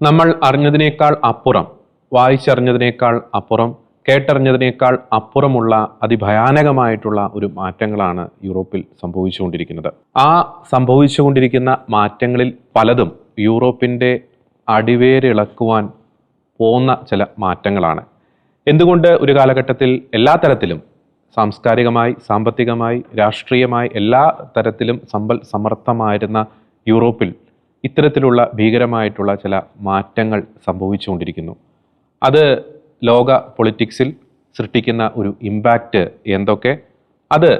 നമ്മൾ അറിഞ്ഞതിനേക്കാൾ അപ്പുറം വായിച്ചറിഞ്ഞതിനേക്കാൾ അപ്പുറം കേട്ടറിഞ്ഞതിനേക്കാൾ അപ്പുറമുള്ള അതിഭയാനകമായിട്ടുള്ള ഒരു മാറ്റങ്ങളാണ് യൂറോപ്പിൽ സംഭവിച്ചുകൊണ്ടിരിക്കുന്നത്. ആ സംഭവിച്ചുകൊണ്ടിരിക്കുന്ന മാറ്റങ്ങളിൽ പലതും യൂറോപ്പിന്റെ അടിവേരിളക്കുവാൻ പോകുന്ന ചില മാറ്റങ്ങളാണ്. എന്തുകൊണ്ട് ഒരു കാലഘട്ടത്തിൽ എല്ലാ തരത്തിലും സാംസ്കാരികമായി സാമ്പത്തികമായി രാഷ്ട്രീയമായി എല്ലാ തരത്തിലും സമ്പൽ സമർത്ഥമായിരുന്ന യൂറോപ്പിൽ ഇത്തരത്തിലുള്ള ഭീകരമായിട്ടുള്ള ചില മാറ്റങ്ങൾ സംഭവിച്ചുകൊണ്ടിരിക്കുന്നു. അത് ലോക പൊളിറ്റിക്സിൽ സൃഷ്ടിക്കുന്ന ഒരു ഇമ്പാക്റ്റ് എന്തൊക്കെ? അത്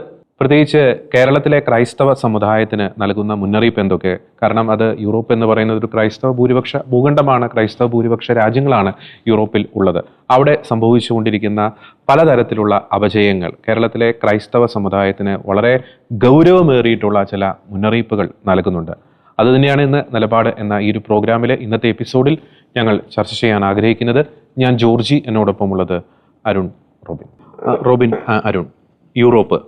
പ്രത്യേകിച്ച് കേരളത്തിലെ ക്രൈസ്തവ സമുദായത്തിന് നൽകുന്ന മുന്നറിയിപ്പ് എന്തൊക്കെ? കാരണം അത് യൂറോപ്പ് എന്ന് പറയുന്നത് ഒരു ക്രൈസ്തവ ഭൂരിപക്ഷ ഭൂഖണ്ഡമാണ് ക്രൈസ്തവ ഭൂരിപക്ഷ രാജ്യങ്ങളാണ് യൂറോപ്പിൽ ഉള്ളത്. അവിടെ സംഭവിച്ചുകൊണ്ടിരിക്കുന്ന പലതരത്തിലുള്ള അപജയങ്ങൾ കേരളത്തിലെ ക്രൈസ്തവ സമുദായത്തിന് വളരെ ഗൗരവമേറിയിട്ടുള്ള ചില മുന്നറിയിപ്പുകൾ നൽകുന്നുണ്ട്. അതുതന്നെയാണ് ഇന്ന് നിലപാട് എന്ന ഈ ഒരു പ്രോഗ്രാമിലെ ഇന്നത്തെ എപ്പിസോഡിൽ ഞങ്ങൾ ചർച്ച ചെയ്യാൻ ആഗ്രഹിക്കുന്നത് ഞാൻ Georgy എന്നോടൊപ്പമുള്ളത് Arun Robin. Robin Arun. Europe.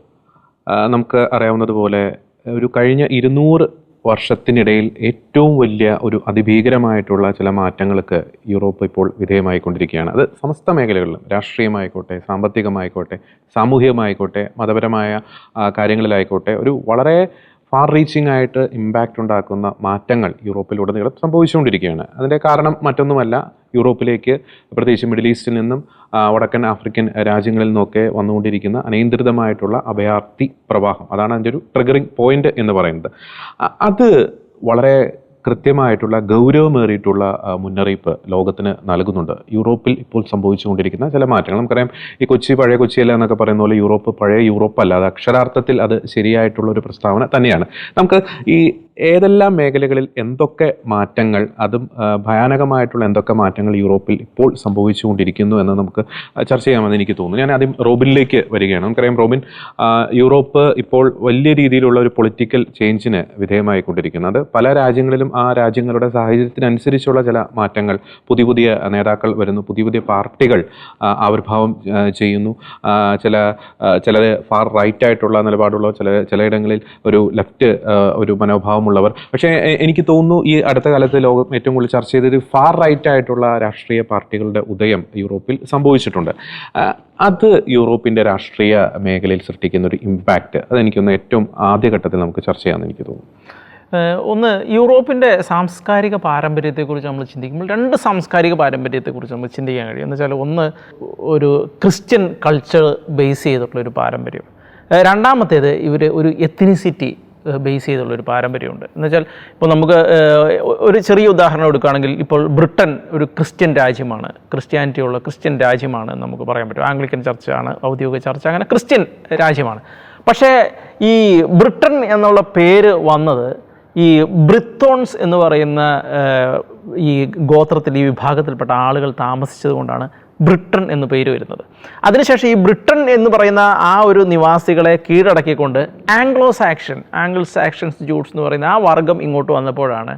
നമുക്ക് അറിയാവുന്നതുപോലെ ഒരു കഴിഞ്ഞ ഇരുന്നൂറ് വർഷത്തിനിടയിൽ ഏറ്റവും വലിയ ഒരു അതിഭീകരമായിട്ടുള്ള ചില മാറ്റങ്ങൾക്ക് യൂറോപ്പ് ഇപ്പോൾ വിധേയമായിക്കൊണ്ടിരിക്കുകയാണ്. അത് സമസ്ത മേഖലകളിലും രാഷ്ട്രീയമായിക്കോട്ടെ സാമ്പത്തികമായിക്കോട്ടെ സാമൂഹികമായിക്കോട്ടെ മതപരമായ കാര്യങ്ങളിലായിക്കോട്ടെ ഒരു വളരെ ഫാർ റീച്ചിങ് ആയിട്ട് ഇമ്പാക്റ്റ് ഉണ്ടാക്കുന്ന മാറ്റങ്ങൾ യൂറോപ്പിലുടനീളം സംഭവിച്ചുകൊണ്ടിരിക്കുകയാണ്. അതിന്റെ കാരണം മറ്റൊന്നുമല്ല യൂറോപ്പിലേക്ക് പ്രത്യേകിച്ച് മിഡിൽ ഈസ്റ്റിൽ നിന്നും വടക്കൻ ആഫ്രിക്കൻ രാജ്യങ്ങളിൽ നിന്നൊക്കെ വന്നുകൊണ്ടിരിക്കുന്ന അനിയന്ത്രിതമായിട്ടുള്ള അഭയാർത്ഥി പ്രവാഹം. അതാണ് അതിന്റെ ഒരു ട്രിഗറിങ് പോയിന്റ് എന്ന് പറയുന്നത്. അത് വളരെ കൃത്യമായിട്ടുള്ള ഗൗരവമേറിയിട്ടുള്ള മുന്നറിയിപ്പ് ലോകത്തിന് നൽകുന്നുണ്ട്. യൂറോപ്പിൽ ഇപ്പോൾ സംഭവിച്ചുകൊണ്ടിരിക്കുന്ന ചില മാറ്റങ്ങൾ. നമുക്കറിയാം ഈ കൊച്ചി പഴയ കൊച്ചിയല്ല എന്നൊക്കെ പറയുന്ന പോലെ യൂറോപ്പ് പഴയ യൂറോപ്പ് അല്ല അത് അക്ഷരാർത്ഥത്തിൽ അത് ശരിയായിട്ടുള്ള ഒരു പ്രസ്താവന തന്നെയാണ്. നമുക്ക് ഈ ഏതെല്ലാം മേഖലകളിൽ എന്തൊക്കെ മാറ്റങ്ങൾ അതും ഭയാനകമായിട്ടുള്ള എന്തൊക്കെ മാറ്റങ്ങൾ യൂറോപ്പിൽ ഇപ്പോൾ സംഭവിച്ചുകൊണ്ടിരിക്കുന്നു എന്ന് നമുക്ക് ചർച്ച ചെയ്യാമെന്ന് എനിക്ക് തോന്നുന്നു. ഞാൻ ആദ്യം റോബിനിലേക്ക് വരികയാണ്. നമുക്കറിയാം റോബിൻ യൂറോപ്പ് ഇപ്പോൾ വലിയ രീതിയിലുള്ള ഒരു പൊളിറ്റിക്കൽ ചേഞ്ചിന് വിധേയമായിക്കൊണ്ടിരിക്കുന്നത് പല രാജ്യങ്ങളിലും ആ രാജ്യങ്ങളുടെ സാഹചര്യത്തിനനുസരിച്ചുള്ള ചില മാറ്റങ്ങൾ പുതിയ പുതിയ നേതാക്കൾ വരുന്നു പുതിയ പുതിയ പാർട്ടികൾ ആവിർഭാവം ചെയ്യുന്നു. ചില ചില ചിലർ ഫാർ റൈറ്റ് ആയിട്ടുള്ള നിലപാടുള്ള ചില ചിലയിടങ്ങളിൽ ഒരു ലെഫ്റ്റ് ഒരു മനോഭാവമുള്ളവർ പക്ഷേ എനിക്ക് തോന്നുന്നു ഈ അടുത്ത കാലത്ത് ലോകം ഏറ്റവും കൂടുതൽ ചർച്ച ചെയ്തത് ഫാർ റൈറ്റ് ആയിട്ടുള്ള രാഷ്ട്രീയ പാർട്ടികളുടെ ഉദയം യൂറോപ്പിൽ സംഭവിച്ചിട്ടുണ്ട്. അത് യൂറോപ്പിന്റെ രാഷ്ട്രീയ മേഖലയിൽ സൃഷ്ടിക്കുന്ന ഒരു ഇമ്പാക്റ്റ് അതെനിക്കൊന്ന് ഏറ്റവും ആദ്യഘട്ടത്തിൽ നമുക്ക് ചർച്ച ചെയ്യാമെന്ന് എനിക്ക് തോന്നുന്നു. ഒന്ന് യൂറോപ്പിന്റെ സാംസ്കാരിക പാരമ്പര്യത്തെക്കുറിച്ച് നമ്മൾ ചിന്തിക്കുമ്പോൾ രണ്ട് സാംസ്കാരിക പാരമ്പര്യത്തെക്കുറിച്ച് നമ്മൾ ചിന്തിക്കാൻ കഴിയും. എന്ന് വെച്ചാൽ ഒന്ന് ഒരു ക്രിസ്ത്യൻ കൾച്ചർ ബേസ് ചെയ്തിട്ടുള്ള ഒരു പാരമ്പര്യം. രണ്ടാമത്തേത് ഇവർ ഒരു എത്തിനിസിറ്റി ബേസ് ചെയ്തുള്ള ഒരു പാരമ്പര്യമുണ്ട്. എന്ന് വെച്ചാൽ ഇപ്പോൾ നമുക്ക് ഒരു ചെറിയ ഉദാഹരണം എടുക്കുകയാണെങ്കിൽ ഇപ്പോൾ ബ്രിട്ടൻ ഒരു ക്രിസ്ത്യൻ രാജ്യമാണ്. ക്രിസ്ത്യാനിറ്റി ഉള്ള ക്രിസ്ത്യൻ രാജ്യമാണ് നമുക്ക് പറയാൻ പറ്റും. ആംഗ്ലിക്കൻ ചർച്ചാണ് ഔദ്യോഗിക ചർച്ച അങ്ങനെ ക്രിസ്ത്യൻ രാജ്യമാണ്. പക്ഷേ ഈ ബ്രിട്ടൻ എന്നുള്ള പേര് വന്നത് ഈ ബ്രിത്തോൺസ് എന്ന് പറയുന്ന ഈ ഗോത്രത്തിൽ ഈ വിഭാഗത്തിൽപ്പെട്ട ആളുകൾ താമസിച്ചത് കൊണ്ടാണ് ബ്രിട്ടൻ എന്ന് പേര് വരുന്നത്. അതിനുശേഷം ഈ ബ്രിട്ടൻ എന്ന് പറയുന്ന ആ ഒരു നിവാസികളെ കീഴടക്കിക്കൊണ്ട് Anglo Saxon Anglo Saxons Jutes എന്ന് പറയുന്ന ആ വർഗം ഇങ്ങോട്ട് വന്നപ്പോഴാണ്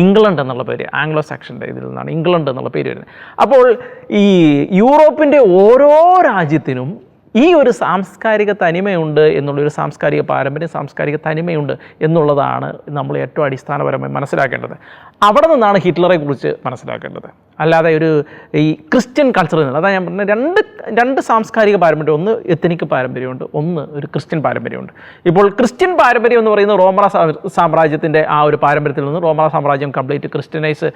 ഇംഗ്ലണ്ട് എന്നുള്ള പേര് ആംഗ്ലോ സാക്ഷന്റെ ഇതിൽ നിന്നാണ് ഇംഗ്ലണ്ട് എന്നുള്ള പേര് വരുന്നത്. അപ്പോൾ ഈ യൂറോപ്പിന്റെ ഓരോ രാജ്യത്തിനും ഈ ഒരു സാംസ്കാരിക തനിമയുണ്ട് എന്നുള്ളൊരു സാംസ്കാരിക പാരമ്പര്യം സാംസ്കാരിക തനിമയുണ്ട് എന്നുള്ളതാണ് നമ്മൾ ഏറ്റവും അടിസ്ഥാനപരമായി മനസ്സിലാക്കേണ്ടത്. അവിടെ നിന്നാണ് ഹിറ്റ്ലറെ കുറിച്ച് മനസ്സിലാക്കേണ്ടത്. അല്ലാതെ ഒരു ഈ ക്രിസ്ത്യൻ കൾച്ചർ എന്നുള്ളത് അതാണ് ഞാൻ പറഞ്ഞത് രണ്ട് രണ്ട് സാംസ്കാരിക പാരമ്പര്യം. ഒന്ന് എത്തനിക്ക് പാരമ്പര്യമുണ്ട് ഒന്ന് ഒരു ക്രിസ്ത്യൻ പാരമ്പര്യമുണ്ട്. ഇപ്പോൾ ക്രിസ്ത്യൻ പാരമ്പര്യം എന്ന് പറയുന്നത് റോമറ സാമ്രാജ്യത്തിന്റെ ആ ഒരു പാരമ്പര്യത്തിൽ നിന്ന് റോമറ സാമ്രാജ്യം കംപ്ലീറ്റ് ക്രിസ്ത്യനൈസ്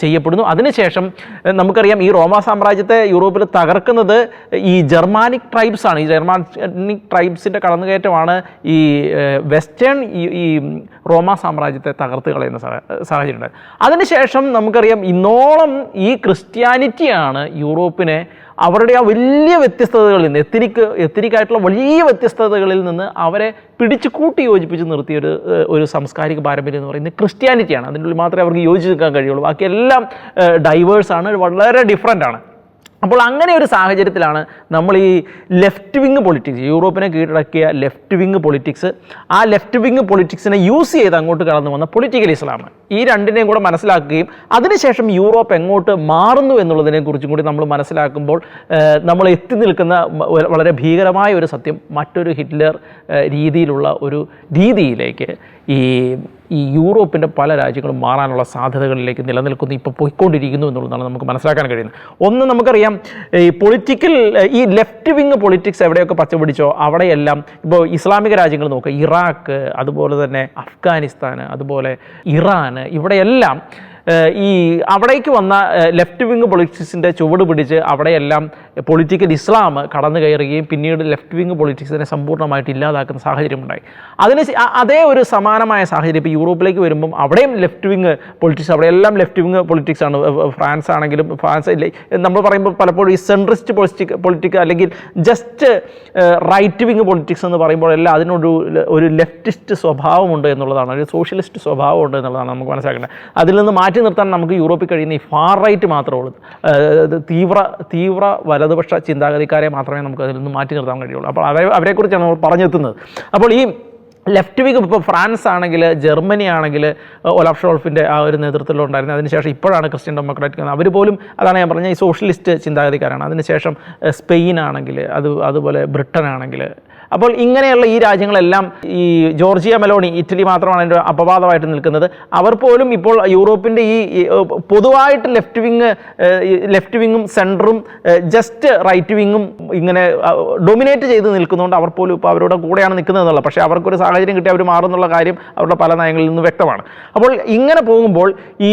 ചെയ്യപ്പെടുന്നു. അതിനുശേഷം നമുക്കറിയാം ഈ റോമ സാമ്രാജ്യത്തെ യൂറോപ്പിൽ തകർക്കുന്നത് ഈ ജർമാനിക് ട്രൈബ്സ് ആണ്. ഈ ജർമാനിക് ട്രൈബ്സിന്റെ കടന്നുകയറ്റമാണ് ഈ വെസ്റ്റേൺ ഈ റോമ സാമ്രാജ്യത്തെ തകർത്ത് കളയുന്ന സാഹ- സാഹചര്യം ഉണ്ടായത്. അതിനുശേഷം നമുക്കറിയാം ഇന്നോളം ഈ ക്രിസ്ത്യാനിറ്റിയാണ് യൂറോപ്പിനെ അവരുടെ ആ വലിയ വ്യത്യസ്തതകളിൽ നിന്ന് എത്തിനിക്ക് എത്തിനിക്കായിട്ടുള്ള വലിയ വ്യത്യസ്തതകളിൽ നിന്ന് അവരെ പിടിച്ചു കൂട്ടി യോജിപ്പിച്ച് നിർത്തിയ ഒരു ഒരു സാംസ്കാരിക പാരമ്പര്യം എന്ന് പറയുന്നത് ക്രിസ്ത്യാനിറ്റിയാണ്. അതിന്റെ ഉള്ളിൽ മാത്രമേ അവർക്ക് യോജിച്ച് നിൽക്കാൻ കഴിയുള്ളൂ. ബാക്കിയെല്ലാം ഡൈവേഴ്സാണ് വളരെ ഡിഫറെന്റ് ആണ്. അപ്പോൾ അങ്ങനെ ഒരു സാഹചര്യത്തിലാണ് നമ്മൾ ഈ ലെഫ്റ്റ് വിങ് പൊളിറ്റിക്സ് യൂറോപ്പിനെ കീഴടക്കിയ ലെഫ്റ്റ് വിങ് പൊളിറ്റിക്സ് ആ ലെഫ്റ്റ് വിങ് പൊളിറ്റിക്സിനെ യൂസ് ചെയ്ത് അങ്ങോട്ട് കടന്നു വന്ന പൊളിറ്റിക്കൽ ഇസ്ലാം ഈ രണ്ടിനെയും കൂടെ മനസ്സിലാക്കുകയും അതിനുശേഷം യൂറോപ്പ് എങ്ങോട്ട് മാറുന്നു എന്നുള്ളതിനെ കുറിച്ചും കൂടി നമ്മൾ മനസ്സിലാക്കുമ്പോൾ നമ്മൾ എത്തി നിൽക്കുന്ന വളരെ ഭീകരമായ ഒരു സത്യം മറ്റൊരു ഹിറ്റ്ലർ രീതിയിലുള്ള ഒരു രീതിയിലേക്ക് ഈ ഈ യൂറോപ്പിന്റെ പല രാജ്യങ്ങളും മാറാനുള്ള സാധ്യതകളിലേക്ക് നിലനിൽക്കുന്നു ഇപ്പോൾ പോയിക്കൊണ്ടിരിക്കുന്നു എന്നുള്ളതാണ് നമുക്ക് മനസ്സിലാക്കാൻ കഴിയുന്നത്. ഒന്ന് നമുക്കറിയാം ഈ പൊളിറ്റിക്കൽ ഈ ലെഫ്റ്റ് വിങ് പൊളിറ്റിക്സ് എവിടെയൊക്കെ പച്ചപിടിച്ചോ അവിടെയെല്ലാം ഇപ്പോൾ ഇസ്ലാമിക രാജ്യങ്ങൾ നോക്കുക ഇറാഖ് അതുപോലെ തന്നെ അഫ്ഗാനിസ്ഥാൻ അതുപോലെ ഇറാൻ ഇവിടെയെല്ലാം ഈ അവിടേക്ക് വന്ന ലെഫ്റ്റ് വിങ് പൊളിറ്റിക്സിന്റെ ചുവട് പിടിച്ച് അവിടെയെല്ലാം പൊളിറ്റിക്കൽ ഇസ്ലാം കടന്നു കയറുകയും പിന്നീട് ലെഫ്റ്റ് വിങ് പൊളിറ്റിക്സിനെ സമ്പൂർണമായിട്ട് ഇല്ലാതാക്കുന്ന സാഹചര്യം ഉണ്ടായി. അതിന് അതേ ഒരു സമാനമായ സാഹചര്യം ഇപ്പോൾ യൂറോപ്പിലേക്ക് വരുമ്പം അവിടെയും ലെഫ്റ്റ് വിങ് പൊളിറ്റിക്സ് അവിടെ എല്ലാം ലെഫ്റ്റ് വിങ് പൊളിറ്റിക്സ് ആണ്. ഫ്രാൻസ് ആണെങ്കിലും ഫ്രാൻസ് ഇല്ലേ, നമ്മൾ പറയുമ്പോൾ പലപ്പോഴും ഈ സെൻട്രിസ്റ്റ് പൊളിറ്റിക് പൊളിറ്റിക് അല്ലെങ്കിൽ ജസ്റ്റ് റൈറ്റ് വിങ് പൊളിറ്റിക്സ് എന്ന് പറയുമ്പോൾ എല്ലാം അതിനൊരു ഒരു ലെഫ്റ്റിസ്റ്റ് സ്വഭാവമുണ്ട് എന്നുള്ളതാണ്. ഒരു സോഷ്യലിസ്റ്റ് സ്വഭാവമുണ്ട് എന്നുള്ളതാണ് നമുക്ക് മനസ്സിലാക്കേണ്ടത്. അതിൽ നിന്ന് മാറ്റി നിർത്താൻ നമുക്ക് യൂറോപ്പിൽ കഴിയുന്ന ഈ ഫാർ റൈറ്റ് മാത്രമേ ഉള്ളൂ. തീവ്ര തീവ്ര തീവ്ര വലതുപക്ഷ ചിന്താഗതിക്കാരെ മാത്രമേ നമുക്ക് അതിൽ നിന്ന് മാറ്റി നിർത്താൻ കഴിയുള്ളൂ. അപ്പോൾ അവരെ അവരെക്കുറിച്ചാണ് നമ്മൾ പറഞ്ഞെത്തുന്നത്. അപ്പോൾ ഈ ലെഫ്റ്റ് വിങ് ഇപ്പോൾ ഫ്രാൻസ് ആണെങ്കിൽ ജർമ്മനി ആണെങ്കിൽ ഒലാഫ് ഷോൾഫിന്റെ ആ ഒരു നേതൃത്വത്തിലുണ്ടായിരുന്നു അതിനുശേഷം ഇപ്പോഴാണ് ക്രിസ്ത്യൻ ഡെമോക്രാറ്റിക് അവർ പോലും അതാണ് ഞാൻ പറഞ്ഞ ഈ സോഷ്യലിസ്റ്റ് ചിന്താഗതിക്കാരാണ്. അതിനുശേഷം സ്പെയിൻ ആണെങ്കിൽ അത് അതുപോലെ ബ്രിട്ടൻ ആണെങ്കിൽ അപ്പോൾ ഇങ്ങനെയുള്ള ഈ രാജ്യങ്ങളെല്ലാം ഈ ജോർജിയ മെലോണി ഇറ്റലി മാത്രമാണ് അതിന്റെ അപവാദമായിട്ട് നിൽക്കുന്നത്. അവർ പോലും ഇപ്പോൾ യൂറോപ്പിന്റെ ഈ പൊതുവായിട്ട് ലെഫ്റ്റ് വിങ് ലെഫ്റ്റ് വിങ്ങും സെന്ററും ജസ്റ്റ് റൈറ്റ് വിങ്ങും ഇങ്ങനെ ഡൊമിനേറ്റ് ചെയ്ത് നിൽക്കുന്നതുകൊണ്ട് അവർ പോലും ഇപ്പോൾ അവരുടെ കൂടെയാണ് നിൽക്കുന്നത് എന്നുള്ളത്. പക്ഷേ അവർക്കൊരു സാഹചര്യം കിട്ടി അവർ മാറുന്നുള്ള കാര്യം അവരുടെ പല നയങ്ങളിൽ നിന്ന് വ്യക്തമാണ്. അപ്പോൾ ഇങ്ങനെ പോകുമ്പോൾ ഈ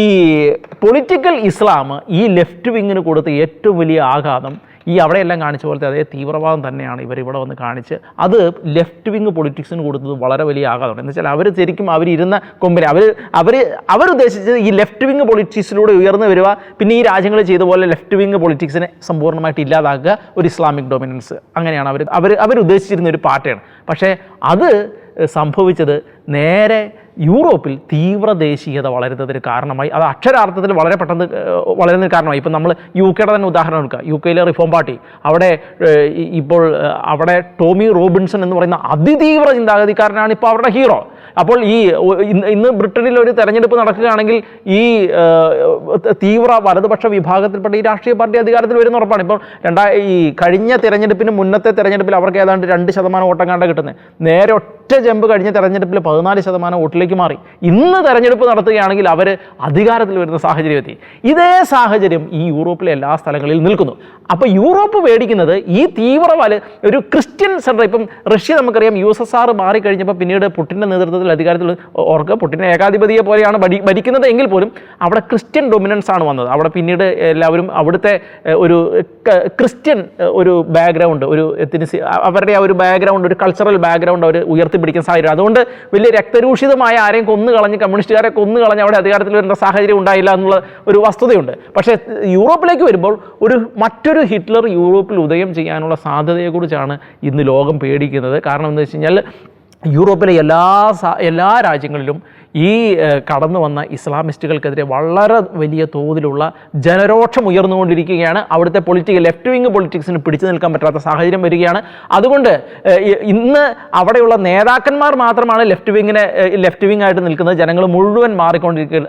പൊളിറ്റിക്കൽ ഇസ്ലാം ഈ ലെഫ്റ്റ് വിങ്ങിന് കൊടുത്ത ഏറ്റവും വലിയ ആഘാതം ഈ അവിടെയെല്ലാം കാണിച്ച പോലത്തെ അതേ തീവ്രവാദം തന്നെയാണ് ഇവർ ഇവിടെ വന്ന് കാണിച്ച് അത് ലെഫ്റ്റ് വിങ് പൊളിറ്റിക്സിന് കൊടുത്തത് വളരെ വലിയ ആഘാതമാണ്. എന്ന് വെച്ചാൽ അവർ ശരിക്കും അവർ ഇരുന്ന കൊമ്പിന് അവർ അവർ അവരുദ്ദേശിച്ചത് ഈ ലെഫ്റ്റ് വിങ് പൊളിറ്റിക്സിലൂടെ ഉയർന്നു വരിക പിന്നെ ഈ രാജ്യങ്ങൾ ചെയ്ത പോലെ ലെഫ്റ്റ് വിങ് പൊളിറ്റിക്സിനെ സമ്പൂർണമായിട്ട് ഇല്ലാതാക്കുക ഒരു ഇസ്ലാമിക് ഡൊമിനൻസ് അങ്ങനെയാണ് അവർ അവർ അവരുദ്ദേശിച്ചിരുന്ന ഒരു പാർട്ടിയാണ്. പക്ഷേ അത് സംഭവിച്ചത് നേരെ യൂറോപ്പിൽ തീവ്ര ദേശീയത വളരുന്നതിന് കാരണമായി അത് അക്ഷരാർത്ഥത്തിൽ വളരെ പെട്ടെന്ന് വളരുന്നതിന് കാരണമായി. ഇപ്പം നമ്മൾ യു കെയുടെ തന്നെ ഉദാഹരണം എടുക്കുക. യു കെയിലെ റിഫോം പാർട്ടി. അവിടെ ഇപ്പോൾ അവിടെ ടോമി റോബിൻസൺ എന്ന് പറയുന്ന അതിതീവ്ര ചിന്താഗതിക്കാരനാണ് ഇപ്പോൾ അവരുടെ ഹീറോ. അപ്പോൾ ഈ ഇന്ന് ബ്രിട്ടനിൽ ഒരു തെരഞ്ഞെടുപ്പ് നടക്കുകയാണെങ്കിൽ ഈ തീവ്ര വലതുപക്ഷ വിഭാഗത്തിൽപ്പെട്ട ഈ രാഷ്ട്രീയ പാർട്ടി അധികാരത്തിൽ വരുന്ന ഉറപ്പാണ്. ഇപ്പോൾ രണ്ടാ ഈ കഴിഞ്ഞ തെരഞ്ഞെടുപ്പിന് മുന്നത്തെ തെരഞ്ഞെടുപ്പിൽ അവർക്ക് ഏതാണ്ട് രണ്ട് ശതമാനം വോട്ടം കണ്ട കിട്ടുന്നത്. നേരെ ഒറ്റ ജമ്പ് കഴിഞ്ഞ തെരഞ്ഞെടുപ്പിൽ പതിനാല് ശതമാനം വോട്ടിലേക്ക് മാറി. ഇന്ന് തെരഞ്ഞെടുപ്പ് നടത്തുകയാണെങ്കിൽ അവർ അധികാരത്തിൽ വരുന്ന സാഹചര്യം എത്തി. ഇതേ സാഹചര്യം ഈ യൂറോപ്പിലെ എല്ലാ സ്ഥലങ്ങളിൽ നിൽക്കുന്നു. അപ്പോൾ യൂറോപ്പ് മേടിക്കുന്നത് ഈ തീവ്ര വല ഒരു ക്രിസ്ത്യൻ സെന്റർ ഇപ്പം റഷ്യ നമുക്കറിയാം യു എസ് എസ് ആർ മാറിക്കഴിഞ്ഞപ്പോൾ പിന്നീട് പുട്ടിന്റെ നേതൃത്വത്തിൽ അധികാരത്തിൽ ഓർക്ക് പുട്ടിനെ ഏകാധിപതിയെ പോലെയാണ് ഭരി ഭരിക്കുന്നത് എങ്കിൽ പോലും അവിടെ ക്രിസ്ത്യൻ ഡൊമിനൻസ് ആണ് വന്നത്. അവിടെ പിന്നീട് എല്ലാവരും അവിടുത്തെ ഒരു ക്രിസ്ത്യൻ ഒരു ബാക്ക്ഗ്രൗണ്ട് ഒരു എത്തിനിസി അവരുടെ ആ ഒരു ബാക്ക്ഗ്രൗണ്ട് ഒരു കൾച്ചറൽ ബാക്ക്ഗ്രൗണ്ട് അവർ ഉയർത്തിപ്പിടിക്കുന്ന സാഹചര്യം. അതുകൊണ്ട് വലിയ രക്തരൂഷിതമായ ആരെയും കൊന്നു കളഞ്ഞ് കമ്മ്യൂണിസ്റ്റുകാരെ കൊന്നു കളഞ്ഞ് അവിടെ അധികാരത്തിൽ വരുന്ന സാഹചര്യം ഉണ്ടായില്ല എന്നുള്ള ഒരു വസ്തുതയുണ്ട്. പക്ഷേ യൂറോപ്പിലേക്ക് വരുമ്പോൾ ഒരു മറ്റൊരു ഹിറ്റ്ലർ യൂറോപ്പിൽ ഉദയം ചെയ്യാനുള്ള സാധ്യതയെക്കുറിച്ചാണ് ഇന്ന് ലോകം പേടിക്കുന്നത്. കാരണം എന്താ വെച്ച് കഴിഞ്ഞാൽ യൂറോപ്പിലെ എല്ലാ എല്ലാ രാജ്യങ്ങളിലും ഈ കടന്നു വന്ന ഇസ്ലാമിസ്റ്റുകൾക്കെതിരെ വളരെ വലിയ തോതിലുള്ള ജനരോക്ഷം ഉയർന്നുകൊണ്ടിരിക്കുകയാണ്. അവിടുത്തെ പൊളിറ്റിക്കൽ ലെഫ്റ്റ് വിങ് പൊളിറ്റിക്സിന് പിടിച്ചു നിൽക്കാൻ പറ്റാത്ത സാഹചര്യം വരികയാണ്. അതുകൊണ്ട് ഇന്ന് അവിടെയുള്ള നേതാക്കന്മാർ മാത്രമാണ് ലെഫ്റ്റ് വിങ്ങിനെ ലെഫ്റ്റ് വിങ് ആയിട്ട് നിൽക്കുന്നത്. ജനങ്ങൾ മുഴുവൻ മാറിക്കൊണ്ടിരിക്കുക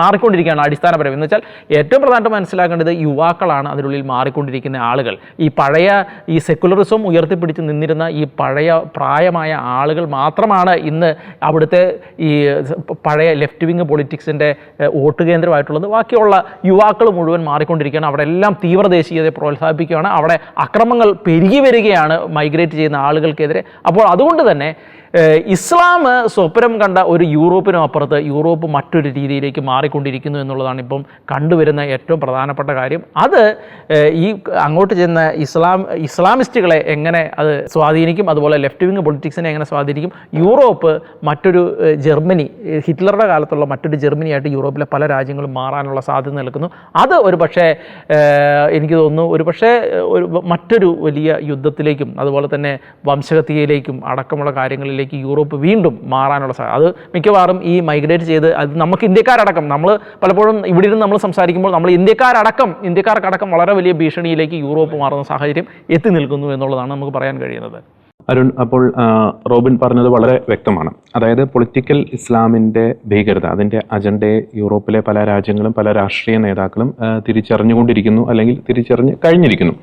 മാറിക്കൊണ്ടിരിക്കുകയാണ് അടിസ്ഥാനപരം എന്ന് വെച്ചാൽ ഏറ്റവും പ്രധാനമായിട്ട് മനസ്സിലാക്കേണ്ടത് യുവാക്കളാണ് അതിനുള്ളിൽ മാറിക്കൊണ്ടിരിക്കുന്ന ആളുകൾ. ഈ പഴയ ഈ സെക്കുലറിസം ഉയർത്തിപ്പിടിച്ച് നിന്നിരുന്ന ഈ പഴയ പ്രായമായ ആളുകൾ മാത്രമാണ് ഇന്ന് അവിടുത്തെ ഈ പഴയ ലെഫ്റ്റ് വിങ് പൊളിറ്റിക്സിന്റെ വോട്ട് കേന്ദ്രമായിട്ടുള്ളത്. ബാക്കിയുള്ള യുവാക്കൾ മുഴുവൻ മാറിക്കൊണ്ടിരിക്കുകയാണ്. അവിടെ എല്ലാം തീവ്ര ദേശീയതയെ പ്രോത്സാഹിപ്പിക്കുകയാണ്. അവിടെ അക്രമങ്ങൾ പെരുകി വരികയാണ് മൈഗ്രേറ്റ് ചെയ്യുന്ന ആളുകൾക്കെതിരെ. അപ്പോൾ അതുകൊണ്ട് തന്നെ ഇസ്ലാം സ്വപ്നം കണ്ട ഒരു യൂറോപ്പിനും അപ്പുറത്ത് യൂറോപ്പ് മറ്റൊരു രീതിയിലേക്ക് മാറിക്കൊണ്ടിരിക്കുന്നു എന്നുള്ളതാണ് ഇപ്പം കണ്ടുവരുന്ന ഏറ്റവും പ്രധാനപ്പെട്ട കാര്യം. അത് ഈ അങ്ങോട്ട് ചെന്ന ഇസ്ലാം ഇസ്ലാമിസ്റ്റുകളെ എങ്ങനെ അത് സ്വാധീനിക്കും? അതുപോലെ ലെഫ്റ്റ് വിങ് പൊളിറ്റിക്സിനെ എങ്ങനെ സ്വാധീനിക്കും? യൂറോപ്പ് മറ്റൊരു ജർമ്മനി ഹിറ്റ്ലറുടെ കാലത്തുള്ള മറ്റൊരു ജർമ്മനിയായിട്ട് യൂറോപ്പിലെ പല രാജ്യങ്ങളും മാറാനുള്ള സാധ്യത നിൽക്കുന്നു അത് ഒരു പക്ഷേ എനിക്ക് തോന്നുന്നു ഒരു പക്ഷേ ഒരു മറ്റൊരു വലിയ യുദ്ധത്തിലേക്കും അതുപോലെ തന്നെ വംശഹത്യയിലേക്കും അടക്കമുള്ള കാര്യങ്ങളിലേക്ക് യൂറോപ്പ് വീണ്ടും മാറാനുള്ള സാധ്യത അത് മിക്കവാറും ഈ മൈഗ്രേറ്റ് ചെയ്ത് അത് നമുക്ക് ഇന്ത്യക്കാരടക്കം. നമ്മൾ പലപ്പോഴും ഇവിടെ ഇരുന്ന് നമ്മൾ സംസാരിക്കുമ്പോൾ നമ്മൾ ഇന്ത്യക്കാരടക്കം ഇന്ത്യക്കാർക്കടക്കം വളരെ വലിയ ഭീഷണിയിലേക്ക് യൂറോപ്പ് മാറുന്ന സാഹചര്യം എത്തി നിൽക്കുന്നു എന്നുള്ളതാണ് നമുക്ക് പറയാൻ കഴിയുന്നത്. അരുൺ അപ്പോൾ റോബിൻ പറഞ്ഞത് വളരെ വ്യക്തമാണ്. അതായത് പൊളിറ്റിക്കൽ ഇസ്ലാമിന്റെ ഭീകരത അതിന്റെ അജണ്ടയെ യൂറോപ്പിലെ പല രാജ്യങ്ങളും പല രാഷ്ട്രീയ നേതാക്കളും തിരിച്ചറിഞ്ഞുകൊണ്ടിരിക്കുന്നു അല്ലെങ്കിൽ തിരിച്ചറിഞ്ഞ് കഴിഞ്ഞിരിക്കുന്നു.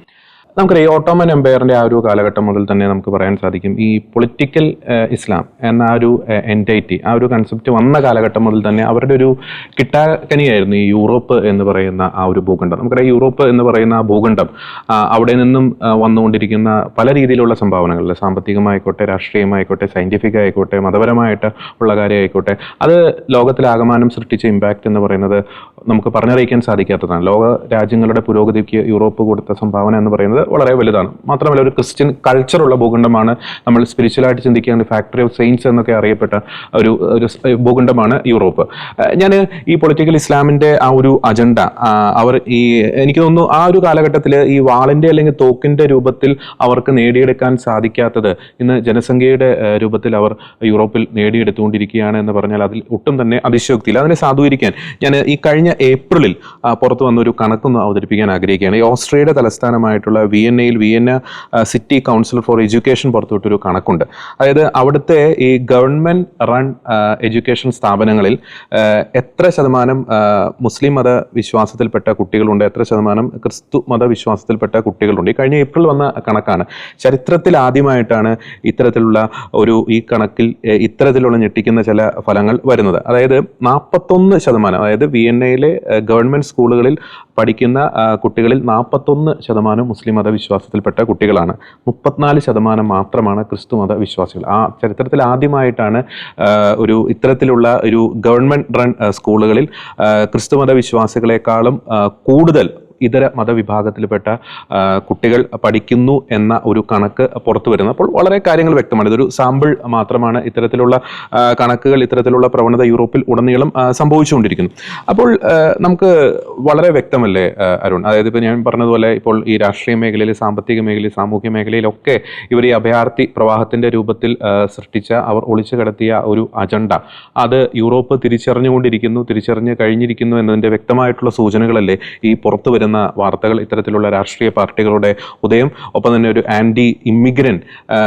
നമുക്കറിയാം ഓട്ടോമൻ എംപയറിന്റെ ആ ഒരു കാലഘട്ടം മുതൽ തന്നെ നമുക്ക് പറയാൻ സാധിക്കും ഈ പൊളിറ്റിക്കൽ ഇസ്ലാം എന്ന ആ ഒരു എന്റൈറ്റി ആ ഒരു കൺസെപ്റ്റ് വന്ന കാലഘട്ടം മുതൽ തന്നെ അവരുടെ ഒരു കിട്ടാക്കനിയായിരുന്നു ഈ യൂറോപ്പ് എന്ന് പറയുന്ന ആ ഒരു ഭൂഖണ്ഡം. നമുക്കറിയാം യൂറോപ്പ് എന്ന് പറയുന്ന ആ ഭൂഖണ്ഡം അവിടെ നിന്നും വന്നുകൊണ്ടിരിക്കുന്ന പല രീതിയിലുള്ള സംഭാവനകൾ സാമ്പത്തികമായിക്കോട്ടെ രാഷ്ട്രീയമായിക്കോട്ടെ സയന്റിഫിക് ആയിക്കോട്ടെ മതപരമായിട്ട് ഉള്ള കാര്യമായിക്കോട്ടെ അത് ലോകത്തിലാകമാനം സൃഷ്ടിച്ച ഇമ്പാക്റ്റ് എന്ന് പറയുന്നത് നമുക്ക് പറഞ്ഞറിയിക്കാൻ സാധിക്കാത്തതാണ്. ലോക രാജ്യങ്ങളുടെ പുരോഗതിക്ക് യൂറോപ്പ് കൊടുത്ത സംഭാവന എന്ന് പറയുന്നത് വളരെ വലുതാണ്. മാത്രമല്ല ഒരു ക്രിസ്ത്യൻ കൾച്ചറുള്ള ഭൂഖണ്ഡമാണ് നമ്മൾ സ്പിരിച്വലായിട്ട് ചിന്തിക്കുകയാണ് ഫാക്ടറി ഓഫ് സെയിൻസ് എന്നൊക്കെ അറിയപ്പെട്ട ഒരു ഒരു ഭൂഖണ്ഡമാണ് യൂറോപ്പ്. ഞാൻ ഈ പൊളിറ്റിക്കൽ ഇസ്ലാമിന്റെ ആ ഒരു അജണ്ട അവർ ഈ എനിക്ക് തോന്നുന്നു ആ ഒരു കാലഘട്ടത്തിൽ ഈ വാളിന്റെ അല്ലെങ്കിൽ തോക്കിന്റെ രൂപത്തിൽ അവർക്ക് നേടിയെടുക്കാൻ സാധിക്കാത്തത് ഇന്ന് ജനസംഖ്യയുടെ രൂപത്തിൽ അവർ യൂറോപ്പിൽ നേടിയെടുത്തുകൊണ്ടിരിക്കുകയാണ് എന്ന് പറഞ്ഞാൽ അതിൽ ഒട്ടും തന്നെ അതിശയോക്തിയില്ല. അതിനെ സാധൂകരിക്കാൻ ഞാൻ ഈ കഴിഞ്ഞ ഏപ്രിലിൽ പുറത്തു വന്ന ഒരു കണക്കൊന്ന് അവതരിപ്പിക്കാൻ ആഗ്രഹിക്കുകയാണ്. ഈ ഓസ്ട്രിയയുടെ തലസ്ഥാനമായിട്ടുള്ള വിയന്നയിൽ Vienna city council for education പുറത്തുവിട്ടൊരു കണക്കുണ്ട്. അതായത് അവിടുത്തെ ഈ ഗവൺമെന്റ് റൺ എഡ്യൂക്കേഷൻ സ്ഥാപനങ്ങളിൽ എത്ര ശതമാനം മുസ്ലിം മത വിശ്വാസത്തിൽപ്പെട്ട കുട്ടികളുണ്ട് എത്ര ശതമാനം ക്രിസ്തു മത വിശ്വാസത്തിൽപ്പെട്ട കുട്ടികളുണ്ട്. ഈ കഴിഞ്ഞ ഏപ്രിൽ വന്ന കണക്കാണ്. ചരിത്രത്തിൽ ആദ്യമായിട്ടാണ് ഇത്തരത്തിലുള്ള ഒരു ഈ കണക്കിൽ ഇത്തരത്തിലുള്ള ഞെട്ടിക്കുന്ന ചില ഫലങ്ങൾ വരുന്നത്. അതായത് നാൽപ്പത്തൊന്ന് ശതമാനം അതായത് വിയന്നയിലെ ഗവൺമെന്റ് സ്കൂളുകളിൽ പഠിക്കുന്ന കുട്ടികളിൽ നാൽപ്പത്തൊന്ന് ശതമാനം മുസ്ലിം മതവിശ്വാസത്തിൽപ്പെട്ട കുട്ടികളാണ്. മുപ്പത്തിനാല് ശതമാനം മാത്രമാണ് ക്രിസ്തു മത വിശ്വാസികൾ ആ ചരിത്രത്തിൽ ആദ്യമായിട്ടാണ് ഒരു ഇത്തരത്തിലുള്ള ഒരു ഗവൺമെന്റ് റൺ സ്കൂളുകളിൽ ക്രിസ്തു മത വിശ്വാസികളെക്കാളും കൂടുതൽ ഇതര മതവിഭാഗത്തിൽപ്പെട്ട കുട്ടികൾ പഠിക്കുന്നു എന്ന ഒരു കണക്ക് പുറത്തു വരുന്നത് അപ്പോൾ വളരെ കാര്യങ്ങൾ വ്യക്തമാണ്. ഇതൊരു സാമ്പിൾ മാത്രമാണ് ഇത്തരത്തിലുള്ള കണക്കുകൾ ഇത്തരത്തിലുള്ള പ്രവണത യൂറോപ്പിൽ ഉടനീളം സംഭവിച്ചുകൊണ്ടിരിക്കുന്നു. അപ്പോൾ നമുക്ക് വളരെ വ്യക്തമല്ലേ അരുൺ? അതായത് ഇപ്പോൾ ഞാൻ പറഞ്ഞതുപോലെ ഇപ്പോൾ ഈ രാഷ്ട്രീയ മേഖലയിൽ സാമ്പത്തിക മേഖലയിൽ സാമൂഹ്യ മേഖലയിലൊക്കെ ഇവർ ഈ അഭയാർത്ഥി പ്രവാഹത്തിന്റെ രൂപത്തിൽ സൃഷ്ടിച്ച അവർ ഒളിച്ചു കടത്തിയ ഒരു അജണ്ട. അത് യൂറോപ്പ് തിരിച്ചറിഞ്ഞുകൊണ്ടിരിക്കുന്നു തിരിച്ചറിഞ്ഞ് കഴിഞ്ഞിരിക്കുന്നു എന്നതിന്റെ വ്യക്തമായിട്ടുള്ള സൂചനകളല്ലേ ഈ പുറത്തു വരുന്ന വാർത്തകൾ ഇത്തരത്തിലുള്ള രാഷ്ട്രീയ പാർട്ടികളുടെ ഉദയം ഒപ്പം തന്നെ ഒരു ആന്റി ഇമ്മിഗ്രന്റ്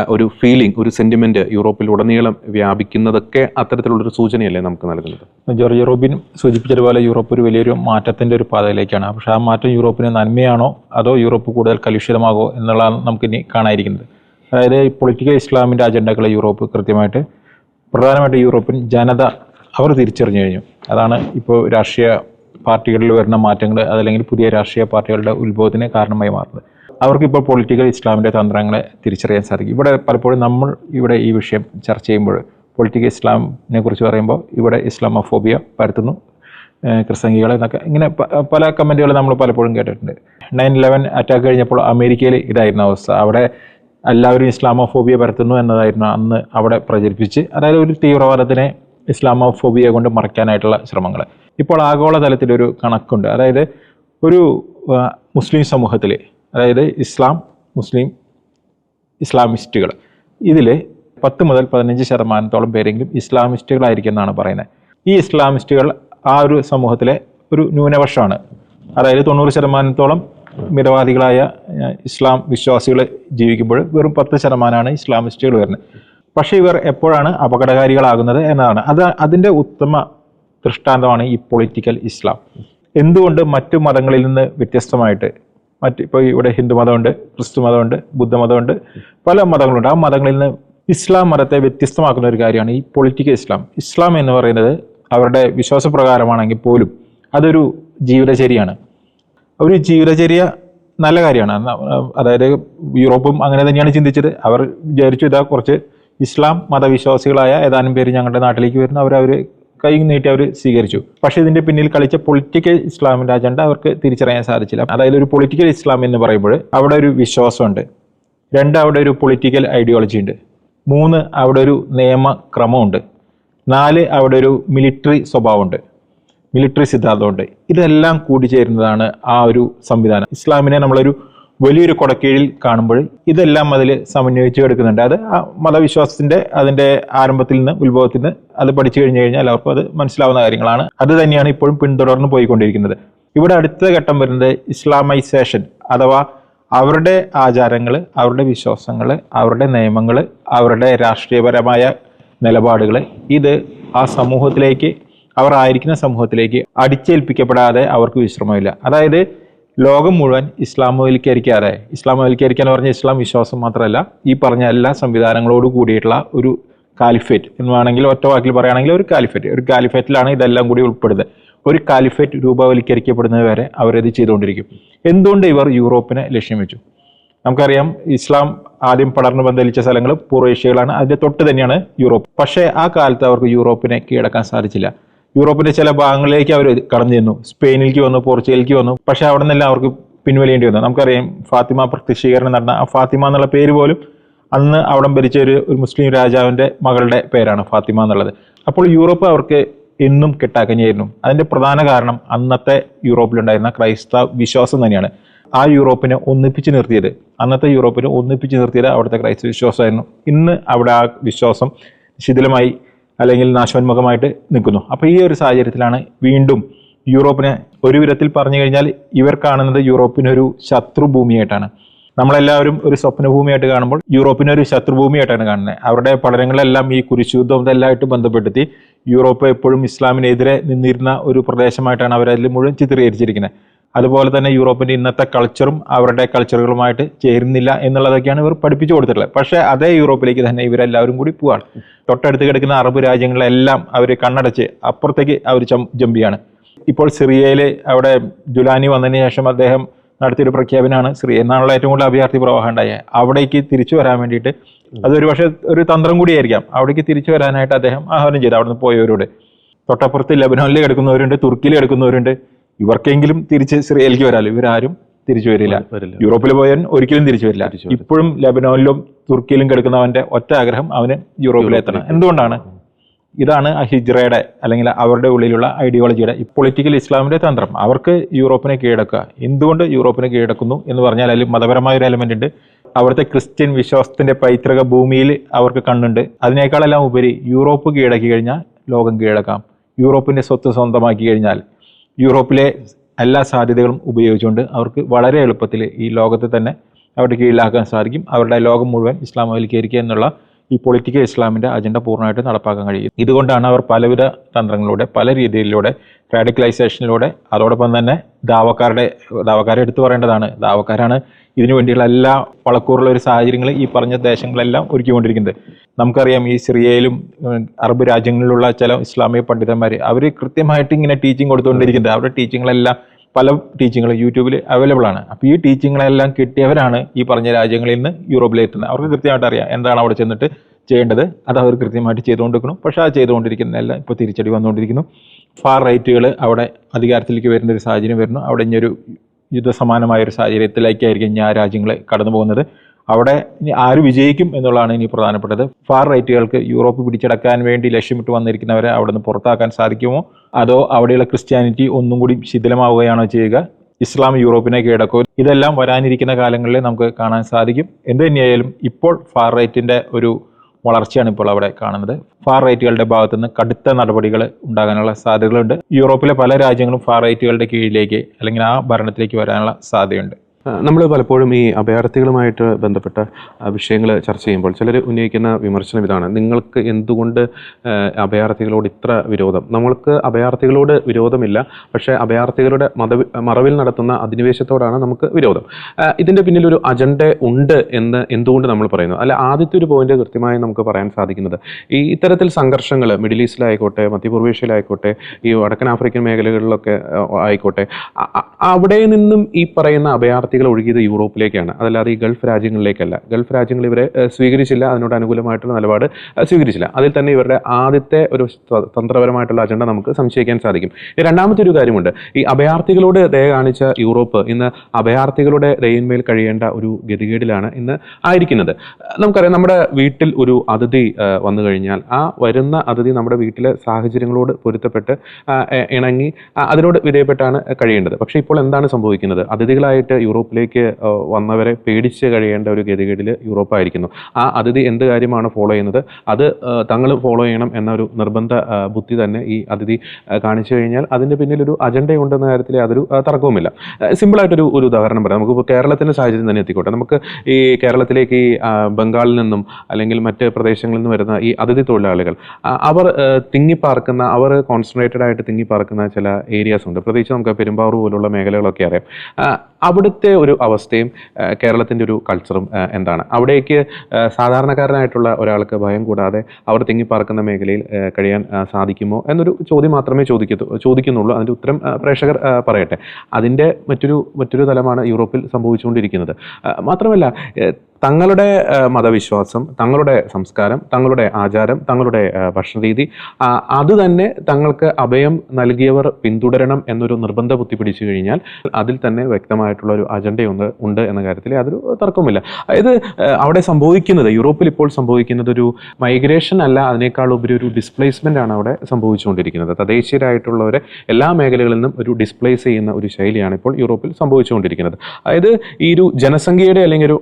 ഒരു ഫീലിംഗ് ഒരു സെന്റിമെന്റ് യൂറോപ്പിൽ ഉടനീളം വ്യാപിക്കുന്നതൊക്കെ അത്തരത്തിലുള്ളൊരു സൂചനയല്ലേ നമുക്ക് നൽകുന്നത്? ജോർജ് റോബിൻ സൂചിപ്പിച്ചതുപോലെ യൂറോപ്പ് ഒരു വലിയൊരു മാറ്റത്തിന്റെ ഒരു പാതയിലേക്കാണ്. പക്ഷേ ആ മാറ്റം യൂറോപ്പിന് നന്മയാണോ അതോ യൂറോപ്പ് കൂടുതൽ കലുഷിതമാകോ എന്നുള്ളതാണ് നമുക്കിനി കാണാതിരിക്കുന്നത് അതായത് ഈ പൊളിറ്റിക്കൽ ഇസ്ലാമിന്റെ അജണ്ടകളെ യൂറോപ്പ് കൃത്യമായിട്ട് പ്രധാനമായിട്ട് യൂറോപ്യൻ ജനത അവർ തിരിച്ചറിഞ്ഞു കഴിഞ്ഞു. അതാണ് ഇപ്പോൾ രാഷ്ട്രീയ പാർട്ടികളിൽ വരുന്ന മാറ്റങ്ങൾ അതല്ലെങ്കിൽ പുതിയ രാഷ്ട്രീയ പാർട്ടികളുടെ ഉത്ഭവത്തിന് കാരണമായി മാറുന്നത്. അവർക്കിപ്പോൾ പൊളിറ്റിക്കൽ ഇസ്ലാമിന്റെ തന്ത്രങ്ങളെ തിരിച്ചറിയാൻ സാധിക്കും. ഇവിടെ പലപ്പോഴും നമ്മൾ ഇവിടെ ഈ വിഷയം ചർച്ച ചെയ്യുമ്പോൾ പൊളിറ്റിക്കൽ ഇസ്ലാമിനെ കുറിച്ച് പറയുമ്പോൾ ഇവിടെ ഇസ്ലാമോഫോബിയ പരത്തുന്നു. ക്രിസ്തംഗികളെ എന്നൊക്കെ. ഇങ്ങനെ പല കമന്റുകൾ നമ്മൾ പലപ്പോഴും കേട്ടിട്ടുണ്ട്. നയൻ ഇലവൻ അറ്റാക്ക് കഴിഞ്ഞപ്പോൾ അമേരിക്കയിൽ ഇതായിരുന്നു അവസ്ഥ. അവിടെ എല്ലാവരും ഇസ്ലാമോഫോബിയ പരത്തുന്നു എന്നതായിരുന്നു അന്ന് അവിടെ പ്രചരിപ്പിച്ച്. അതായത് ഒരു തീവ്രവാദത്തിനെ ഇസ്ലാമോഫോബിയ കൊണ്ട് മറയ്ക്കാനായിട്ടുള്ള ശ്രമങ്ങൾ. ഇപ്പോൾ ആഗോളതലത്തിൽ ഒരു കണക്കുണ്ട്. അതായത് ഒരു മുസ്ലിം സമൂഹത്തിൽ അതായത് ഇസ്ലാം മുസ്ലിം ഇസ്ലാമിസ്റ്റുകൾ. ഇതിൽ പത്ത് മുതൽ പതിനഞ്ച് ശതമാനത്തോളം പേരെങ്കിലും ഇസ്ലാമിസ്റ്റുകളായിരിക്കും എന്നാണ് പറയുന്നത്. ഈ ഇസ്ലാമിസ്റ്റുകൾ ആ ഒരു സമൂഹത്തിലെ ഒരു ന്യൂനപക്ഷമാണ്. അതായത് തൊണ്ണൂറ് ശതമാനത്തോളം മിതവാദികളായ ഇസ്ലാം വിശ്വാസികൾ ജീവിക്കുമ്പോൾ വെറും പത്ത് ശതമാനമാണ് ഇസ്ലാമിസ്റ്റുകൾ വരുന്നത്. പക്ഷേ ഇവർ എപ്പോഴാണ് അപകടകാരികളാകുന്നത് എന്നതാണ്. അത് അതിന്റെ ഉത്തമ ദൃഷ്ടാന്തമാണ് ഈ പൊളിറ്റിക്കൽ ഇസ്ലാം. എന്തുകൊണ്ട് മറ്റു മതങ്ങളിൽ നിന്ന് വ്യത്യസ്തമായിട്ട് മറ്റ് ഇപ്പോൾ ഇവിടെ ഹിന്ദു മതമുണ്ട് ക്രിസ്തു മതമുണ്ട് ബുദ്ധമതമുണ്ട് പല മതങ്ങളുണ്ട്. ആ മതങ്ങളിൽ നിന്ന് ഇസ്ലാം മതത്തെ വ്യത്യസ്തമാക്കുന്ന ഒരു കാര്യമാണ് ഈ പൊളിറ്റിക്കൽ ഇസ്ലാം. ഇസ്ലാം എന്ന് പറയുന്നത് അവരുടെ വിശ്വാസപ്രകാരമാണെങ്കിൽ പോലും അതൊരു ജീവിതചര്യയാണ്. ഒരു ജീവിതചര്യ നല്ല കാര്യമാണ്. അതായത് യൂറോപ്പും അങ്ങനെ തന്നെയാണ് ചിന്തിച്ചത്. അവർ വിചാരിച്ചു ഇതാ കുറച്ച് ഇസ്ലാം മതവിശ്വാസികളായ ഏതാനും പേര് ഞങ്ങളുടെ നാട്ടിലേക്ക് വരുന്നു. അവർ അവർ കൈ നീട്ടി അവർ സ്വീകരിച്ചു. പക്ഷെ ഇതിന്റെ പിന്നിൽ കളിച്ച പൊളിറ്റിക്കൽ ഇസ്ലാമിന്റെ അജണ്ട അവർക്ക് തിരിച്ചറിയാൻ സാധിച്ചില്ല. അതായത് ഒരു പൊളിറ്റിക്കൽ ഇസ്ലാം എന്ന് പറയുമ്പോൾ അവിടെ ഒരു വിശ്വാസമുണ്ട്. രണ്ട് അവിടെ ഒരു പൊളിറ്റിക്കൽ ഐഡിയോളജി ഉണ്ട്. മൂന്ന് അവിടെ ഒരു നിയമക്രമമുണ്ട്. നാല് അവിടെ ഒരു മിലിറ്ററി സ്വഭാവമുണ്ട്. മിലിറ്ററി സിദ്ധാന്തമുണ്ട്. ഇതെല്ലാം കൂടിച്ചേരുന്നതാണ് ആ ഒരു സംവിധാനം. ഇസ്ലാമിനെ നമ്മളൊരു വലിയൊരു കൊടക്കീഴിൽ കാണുമ്പോൾ ഇതെല്ലാം അതിൽ സമന്വയിച്ചു എടുക്കുന്നുണ്ട്. അത് ആ മതവിശ്വാസത്തിന്റെ അതിന്റെ ആരംഭത്തിൽ നിന്ന് ഉത്ഭവത്തിൽ നിന്ന് അത് പഠിച്ചു കഴിഞ്ഞു കഴിഞ്ഞാൽ അവർക്ക് അത് മനസ്സിലാവുന്ന കാര്യങ്ങളാണ്. അത് തന്നെയാണ് ഇപ്പോഴും പിന്തുടർന്ന് പോയിക്കൊണ്ടിരിക്കുന്നത്. ഇവിടെ അടുത്ത ഘട്ടം വരുന്നത് ഇസ്ലാമൈസേഷൻ അഥവാ അവരുടെ ആചാരങ്ങൾ അവരുടെ വിശ്വാസങ്ങൾ അവരുടെ നിയമങ്ങൾ അവരുടെ രാഷ്ട്രീയപരമായ നിലപാടുകൾ ഇത് ആ സമൂഹത്തിലേക്ക് അവർ ആയിരിക്കുന്ന സമൂഹത്തിലേക്ക് അടിച്ചേൽപ്പിക്കപ്പെടാതെ അവർക്ക് വിശ്രമമില്ല. അതായത് ലോകം മുഴുവൻ ഇസ്ലാമവൽക്കരിക്കാതെ ഇസ്ലാമവൽക്കരിക്കാൻ പറഞ്ഞ ഇസ്ലാം വിശ്വാസം മാത്രമല്ല ഈ പറഞ്ഞ എല്ലാ സംവിധാനങ്ങളോട് കൂടിയിട്ടുള്ള ഒരു കാലിഫേറ്റ് എന്ന് വേണമെങ്കിൽ ഒറ്റ വാക്കിൽ പറയുകയാണെങ്കിൽ ഒരു കാലിഫേറ്റ്. ഒരു കാലിഫേറ്റിലാണ് ഇതെല്ലാം കൂടി ഉൾപ്പെടുന്നത്. ഒരു കാലിഫേറ്റ് രൂപവൽക്കരിക്കപ്പെടുന്നത് വരെ അവരത് ചെയ്തുകൊണ്ടിരിക്കും. എന്തുകൊണ്ട് ഇവർ യൂറോപ്പിനെ ലക്ഷ്യം വെച്ചു? നമുക്കറിയാം ഇസ്ലാം ആദ്യം പടർന്നു പന്തലിച്ച സ്ഥലങ്ങൾ പൂർവേഷ്യകളാണ് അതിന്റെ തൊട്ട് തന്നെയാണ് യൂറോപ്പ്. പക്ഷേ ആ കാലത്ത് അവർക്ക് യൂറോപ്പിനെ കീഴടക്കാൻ സാധിച്ചില്ല. യൂറോപ്പിന്റെ ചില ഭാഗങ്ങളിലേക്ക് അവർ കടന്നു ചെന്നു. സ്പെയിനിലേക്ക് വന്നു പോർച്ചുഗലിലേക്ക് വന്നു. പക്ഷേ അവിടെ നിന്നെല്ലാം അവർക്ക് പിൻവലിയേണ്ടി വന്നു. നമുക്കറിയാം ഫാത്തിമ പ്രത്യക്ഷീകരണം നടന്ന ആ ഫാത്തിമ എന്നുള്ള പേര് പോലും അന്ന് അവിടം ഭരിച്ച ഒരു ഒരു മുസ്ലിം രാജാവിന്റെ മകളുടെ പേരാണ് ഫാത്തിമ എന്നുള്ളത്. അപ്പോൾ യൂറോപ്പ് അവർക്ക് എന്നും കെട്ടാക്കഞ്ഞായിരുന്നു. അതിന്റെ പ്രധാന കാരണം അന്നത്തെ യൂറോപ്പിലുണ്ടായിരുന്ന ക്രൈസ്തവ വിശ്വാസം തന്നെയാണ്. ആ യൂറോപ്പിനെ ഒന്നിപ്പിച്ച് നിർത്തിയത്. അന്നത്തെ യൂറോപ്പിനെ ഒന്നിപ്പിച്ച് നിർത്തിയത് അവിടുത്തെ ക്രൈസ്തവ വിശ്വാസമായിരുന്നു. ഇന്ന് അവിടെ ആ വിശ്വാസം ശിഥിലമായി അല്ലെങ്കിൽ നാശോന്മുഖമായിട്ട് നിൽക്കുന്നു. അപ്പോൾ ഈ ഒരു സാഹചര്യത്തിലാണ് വീണ്ടും യൂറോപ്പിനെ ഒരു വിധത്തിൽ പറഞ്ഞു കഴിഞ്ഞാൽ ഇവർ കാണുന്നത് യൂറോപ്പിനൊരു ശത്രുഭൂമിയായിട്ടാണ്. നമ്മളെല്ലാവരും ഒരു സ്വപ്നഭൂമിയായിട്ട് കാണുമ്പോൾ യൂറോപ്പിനെ ഒരു ശത്രുഭൂമിയായിട്ടാണ് കാണുന്നത്. അവരുടെ പഠനങ്ങളെല്ലാം ഈ കുരിശുദ്ധവും ഇതെല്ലാമായിട്ട് ബന്ധപ്പെടുത്തി യൂറോപ്പ് എപ്പോഴും ഇസ്ലാമിനെതിരെ നിന്നിരുന്ന ഒരു പ്രദേശമായിട്ടാണ് അവരതിൽ മുഴുവൻ ചിത്രീകരിച്ചിരിക്കുന്നത്. അതുപോലെ തന്നെ യൂറോപ്പിന്റെ ഇന്നത്തെ കൾച്ചറും അവരുടെ കൾച്ചറുകളുമായിട്ട് ചേരുന്നില്ല എന്നുള്ളതൊക്കെയാണ് ഇവർ പഠിപ്പിച്ചു കൊടുത്തിട്ടുള്ളത്. പക്ഷേ അതേ യൂറോപ്പിലേക്ക് തന്നെ ഇവരെല്ലാവരും കൂടി പോവാണ്. തൊട്ടടുത്ത് കിടക്കുന്ന അറബ് രാജ്യങ്ങളെല്ലാം അവർ കണ്ണടച്ച് അപ്പുറത്തേക്ക് അവർ ജമ്പിയാണ് ഇപ്പോൾ സിറിയയിൽ അവിടെ ജുലാനി വന്നതിന് ശേഷം അദ്ദേഹം നടത്തിയൊരു പ്രഖ്യാപനമാണ് സിറിയ എന്നാണുള്ള ഏറ്റവും കൂടുതൽ അഭയാർത്ഥി പ്രവാഹം ഉണ്ടായത്. അവിടേക്ക് തിരിച്ചു വരാൻ വേണ്ടിയിട്ട് അതൊരു പക്ഷേ ഒരു തന്ത്രം കൂടിയായിരിക്കാം. അവിടേക്ക് തിരിച്ചു വരാനായിട്ട് അദ്ദേഹം ആഹ്വാനം ചെയ്തു. അവിടുന്ന് പോയവരോട്. തൊട്ടപ്പുറത്ത് ലബനോനിൽ കിടക്കുന്നവരുണ്ട് തുർക്കിയിൽ കിടക്കുന്നവരുണ്ട്. ഇവർക്കെങ്കിലും തിരിച്ച് സിറിയയിലേക്ക് വരാമല്ലോ ഇവരാരും തിരിച്ചു വരില്ല. യൂറോപ്പിൽ പോയവൻ ഒരിക്കലും തിരിച്ചു വരില്ല. ഇപ്പോഴും ലബനോനിലും തുർക്കിയിലും കിടക്കുന്നവന്റെ ഒറ്റ ആഗ്രഹം അവന് യൂറോപ്പിലെത്തണം എന്തുകൊണ്ടാണ്? ഇതാണ് ഹിജ്റയുടെ അല്ലെങ്കിൽ അവരുടെ ഉള്ളിലുള്ള ഐഡിയോളജിയുടെ പൊളിറ്റിക്കൽ ഇസ്ലാമിന്റെ തന്ത്രം. അവർക്ക് യൂറോപ്പിനെ കീഴടക്കുക. എന്തുകൊണ്ട് യൂറോപ്പിനെ കീഴടക്കുന്നു എന്ന് പറഞ്ഞാൽ അതിൽ മതപരമായ ഒരു എലമെന്റ് ഉണ്ട്. അവിടുത്തെ ക്രിസ്ത്യൻ വിശ്വാസത്തിന്റെ പൈതൃക ഭൂമിയിൽ അവർക്ക് കണ്ണുണ്ട്. അതിനേക്കാളെല്ലാം ഉപരി യൂറോപ്പ് കീഴടക്കി കഴിഞ്ഞാൽ ലോകം കീഴടക്കാം. യൂറോപ്പിന്റെ സ്വത്ത് സ്വന്തമാക്കി കഴിഞ്ഞാൽ യൂറോപ്പിലെ എല്ലാ സാധ്യതകളും ഉപയോഗിച്ചുകൊണ്ട് അവർക്ക് വളരെ എളുപ്പത്തിൽ ഈ ലോകത്തെ തന്നെ അവരുടെ കീഴിലാക്കാൻ സാധിക്കും. അവരുടെ ലോകം മുഴുവൻ ഇസ്ലാമവൽക്കരിക്കുക എന്നുള്ള ഈ പൊളിറ്റിക്കൽ ഇസ്ലാമിന്റെ അജണ്ട പൂർണമായിട്ട് നടപ്പാക്കാൻ കഴിയും. ഇതുകൊണ്ടാണ് അവർ പലവിധ തന്ത്രങ്ങളിലൂടെ പല രീതിയിലൂടെ റാഡിക്കലൈസേഷനിലൂടെ അതോടൊപ്പം തന്നെ ദാവക്കാരുടെ ദാവക്കാരെ എടുത്തു പറയേണ്ടതാണ്. ദാവക്കാരാണ് ഇതിനു വേണ്ടിയുള്ള എല്ലാ വളക്കൂറുള്ള ഒരു സാഹചര്യങ്ങൾ ഈ പറഞ്ഞ ദേശങ്ങളെല്ലാം ഒരുക്കിക്കൊണ്ടിരിക്കുന്നത്. നമുക്കറിയാം ഈ സിറിയയിലും അറബ് രാജ്യങ്ങളിലുള്ള ചില ഇസ്ലാമിക പണ്ഡിതന്മാർ അവർ കൃത്യമായിട്ട് ഇങ്ങനെ ടീച്ചിങ് കൊടുത്തുകൊണ്ടിരിക്കുന്നത്. അവരുടെ ടീച്ചിങ്ങളെല്ലാം പല ടീച്ചിങ്ങുകൾ യൂട്യൂബിൽ അവൈലബിൾ ആണ്. അപ്പോൾ ഈ ടീച്ചിങ്ങളെല്ലാം കിട്ടിയവരാണ് ഈ പറഞ്ഞ രാജ്യങ്ങളിൽ നിന്ന് യൂറോപ്പിലേക്ക് എത്തുന്നത് അവർക്ക് കൃത്യമായിട്ട് അറിയാം എന്താണ് അവിടെ ചെന്നിട്ട് ചെയ്യേണ്ടത്. അത് അവർ കൃത്യമായിട്ട് ചെയ്തുകൊണ്ടിരിക്കണം പക്ഷേ ആ ചെയ്തുകൊണ്ടിരിക്കുന്നതെല്ലാം ഇപ്പോൾ തിരിച്ചടി വന്നുകൊണ്ടിരിക്കുന്നു. ഫാർ റൈറ്റുകൾ അവിടെ അധികാരത്തിലേക്ക് വരുന്ന ഒരു സാഹചര്യം വരുന്നു. അവിടെ ഇനി ഒരു യുദ്ധസമാനമായ ഒരു സാഹചര്യത്തിലേക്കായിരിക്കും ആ രാജ്യങ്ങൾ കടന്നു പോകുന്നത് അവിടെ ഇനി ആര് വിജയിക്കും എന്നുള്ളതാണ് ഇനി പ്രധാനപ്പെട്ടത്. ഫാർ റൈറ്റുകൾക്ക് യൂറോപ്പ് പിടിച്ചടക്കാൻ വേണ്ടി ലക്ഷ്യമിട്ട് വന്നിരിക്കുന്നവരെ അവിടെ നിന്ന് പുറത്താക്കാൻ സാധിക്കുമോ? അതോ അവിടെയുള്ള ക്രിസ്ത്യാനിറ്റി ഒന്നും കൂടി ശിഥിലമാവുകയാണോ ചെയ്യുക? ഇസ്ലാം യൂറോപ്പിനെ കീഴടക്കും. ഇതെല്ലാം വരാനിരിക്കുന്ന കാലങ്ങളിൽ നമുക്ക് കാണാൻ സാധിക്കും. എന്ത് തന്നെയായാലും ഇപ്പോൾ ഫാർ റൈറ്റിന്റെ ഒരു വളർച്ചയാണ് ഇപ്പോൾ അവിടെ കാണുന്നത്. ഫാർ റൈറ്റുകളുടെ ഭാഗത്തു നിന്ന് കടുത്ത നടപടികൾ ഉണ്ടാകാനുള്ള സാധ്യതകളുണ്ട്. യൂറോപ്പിലെ പല രാജ്യങ്ങളും ഫാർ റൈറ്റുകളുടെ കീഴിലേക്ക് അല്ലെങ്കിൽ ആ ഭരണത്തിലേക്ക് വരാനുള്ള സാധ്യതയുണ്ട്. നമ്മൾ പലപ്പോഴും ഈ അഭയാർത്ഥികളുമായിട്ട് ബന്ധപ്പെട്ട വിഷയങ്ങൾ ചർച്ച ചെയ്യുമ്പോൾ ചിലർ ഉന്നയിക്കുന്ന വിമർശനം ഇതാണ്. നിങ്ങൾക്ക് എന്തുകൊണ്ട് അഭയാർത്ഥികളോട് ഇത്ര വിരോധം? നമ്മൾക്ക് അഭയാർത്ഥികളോട് വിരോധമില്ല പക്ഷേ അഭയാർത്ഥികളുടെ മത മറവിൽ നടത്തുന്ന അധിനിവേശത്തോടാണ് നമുക്ക് വിരോധം. ഇതിന്റെ പിന്നിൽ ഒരു അജണ്ട ഉണ്ട് എന്ന് എന്തുകൊണ്ട് നമ്മൾ പറയുന്നു? അല്ല ആദ്യത്തെ ഒരു പോയിന്റ് കൃത്യമായി നമുക്ക് പറയാൻ സാധിക്കുന്നത് ഈ ഇത്തരത്തിൽ സംഘർഷങ്ങൾ മിഡിൽ ഈസ്റ്റിലായിക്കോട്ടെ മധ്യപൂർവേഷ്യയിലായിക്കോട്ടെ ഈ വടക്കൻ ആഫ്രിക്കൻ മേഖലകളിലൊക്കെ ആയിക്കോട്ടെ അവിടെ നിന്നും ഈ പറയുന്ന അഭയാർത്ഥികൾ ഒഴുകിയത് യൂറോപ്പിലേക്കാണ്. അതല്ലാതെ ഈ ഗൾഫ് രാജ്യങ്ങളിലേക്കല്ല. ഗൾഫ് രാജ്യങ്ങൾ ഇവരെ സ്വീകരിച്ചില്ല. അതിനോട് അനുകൂലമായിട്ടുള്ള നിലപാട് സ്വീകരിച്ചില്ല. അതിൽ തന്നെ ഇവരുടെ ആദ്യത്തെ ഒരു തന്ത്രപരമായിട്ടുള്ള അജണ്ട നമുക്ക് സംശയിക്കാൻ സാധിക്കും. രണ്ടാമത്തെ ഒരു കാര്യമുണ്ട്. ഈ അഭയാർത്ഥികളോട് ദയ കാണിച്ച യൂറോപ്പ് ഇന്ന് അഭയാർത്ഥികളുടെ ദയന്മേൽ കഴിയേണ്ട ഒരു ഗതികേടിലാണ് ഇന്ന് ആയിരിക്കുന്നത്. നമുക്കറിയാം നമ്മുടെ വീട്ടിൽ ഒരു അതിഥി വന്നു കഴിഞ്ഞാൽ ആ വരുന്ന അതിഥി നമ്മുടെ വീട്ടിലെ സാഹചര്യങ്ങളോട് പൊരുത്തപ്പെട്ട് ഇണങ്ങി അതിനോട് വിധേയപ്പെട്ടാണ് കഴിയേണ്ടത്. പക്ഷേ ഇപ്പോൾ എന്താണ് സംഭവിക്കുന്നത്? അതിഥികളായിട്ട് യൂറോപ്പ് യൂറോപ്പിലേക്ക് വന്നവരെ പേടിച്ച് കഴിയേണ്ട ഒരു ഗതികേടിൽ യൂറോപ്പായിരിക്കുന്നു. ആ അതിഥി എന്ത് കാര്യമാണ് ഫോളോ ചെയ്യുന്നത്? അത് തങ്ങൾ ഫോളോ ചെയ്യണം എന്നൊരു നിർബന്ധ ബുദ്ധി തന്നെ ഈ അതിഥി കാണിച്ചു കഴിഞ്ഞാൽ അതിന്റെ പിന്നിലൊരു അജണ്ടയുണ്ടെന്ന കാര്യത്തിൽ അതൊരു തർക്കവുമില്ല. സിമ്പിളായിട്ടൊരു ഒരു ഉദാഹരണം പറയാം. നമുക്കിപ്പോൾ കേരളത്തിന്റെ സാഹചര്യം തന്നെ എത്തിക്കോട്ടെ. നമുക്ക് ഈ കേരളത്തിലേക്ക് ഈ ബംഗാളിൽ നിന്നും അല്ലെങ്കിൽ മറ്റ് പ്രദേശങ്ങളിൽ നിന്നും വരുന്ന ഈ അതിഥി തൊഴിലാളികൾ അവർ തിങ്ങിപ്പാർക്കുന്ന അവർ കോൺസെൻട്രേറ്റഡ് ആയിട്ട് തിങ്ങിപ്പാർക്കുന്ന ചില ഏരിയാസ് ഉണ്ട്. പ്രത്യേകിച്ച് നമുക്ക് പെരുമ്പാവൂർ പോലുള്ള മേഖലകളൊക്കെ അറിയാം. അവിടുത്തെ ഒരു അവസ്ഥയും കേരളത്തിന്റെ ഒരു കൾച്ചറും എന്താണ്? അവിടേക്ക് സാധാരണക്കാരനായിട്ടുള്ള ഒരാൾക്ക് ഭയം കൂടാതെ അവർ തിങ്ങിപ്പാർക്കുന്ന മേഖലയിൽ കഴിയാൻ സാധിക്കുമോ എന്നൊരു ചോദ്യം മാത്രമേ ചോദിക്കത്തു ചോദിക്കുന്നുള്ളൂ. അതിന്റെ ഉത്തരം പ്രേക്ഷകർ പറയട്ടെ. അതിന്റെ മറ്റൊരു മറ്റൊരു തലമാണ് യൂറോപ്പിൽ സംഭവിച്ചുകൊണ്ടിരിക്കുന്നത്. മാത്രമല്ല തങ്ങളുടെ മതവിശ്വാസം തങ്ങളുടെ സംസ്കാരം തങ്ങളുടെ ആചാരം തങ്ങളുടെ ഭക്ഷണരീതി അത് തന്നെ തങ്ങൾക്ക് അഭയം നൽകിയവർ പിന്തുടരണം എന്നൊരു നിർബന്ധ ബുദ്ധി പിടിച്ചു കഴിഞ്ഞാൽ അതിൽ തന്നെ വ്യക്തമായിട്ടുള്ള ഒരു അജണ്ടയൊന്ന് ഉണ്ട് എന്ന കാര്യത്തിൽ അതൊരു തർക്കവുമില്ല. അതായത് അവിടെ സംഭവിക്കുന്നത് യൂറോപ്പിൽ ഇപ്പോൾ സംഭവിക്കുന്നത് ഒരു മൈഗ്രേഷൻ അല്ല അതിനേക്കാൾ ഉപരി ഒരു ഡിസ്പ്ലേസ്മെന്റ് ആണ് അവിടെ സംഭവിച്ചുകൊണ്ടിരിക്കുന്നത്. തദ്ദേശീയരായിട്ടുള്ളവരെ എല്ലാ മേഖലകളിൽ നിന്നും ഒരു ഡിസ്പ്ലേസ് ചെയ്യുന്ന ഒരു ശൈലിയാണ് ഇപ്പോൾ യൂറോപ്പിൽ സംഭവിച്ചുകൊണ്ടിരിക്കുന്നത്. അതായത് ഈ ഒരു ജനസംഖ്യയുടെ അല്ലെങ്കിൽ ഒരു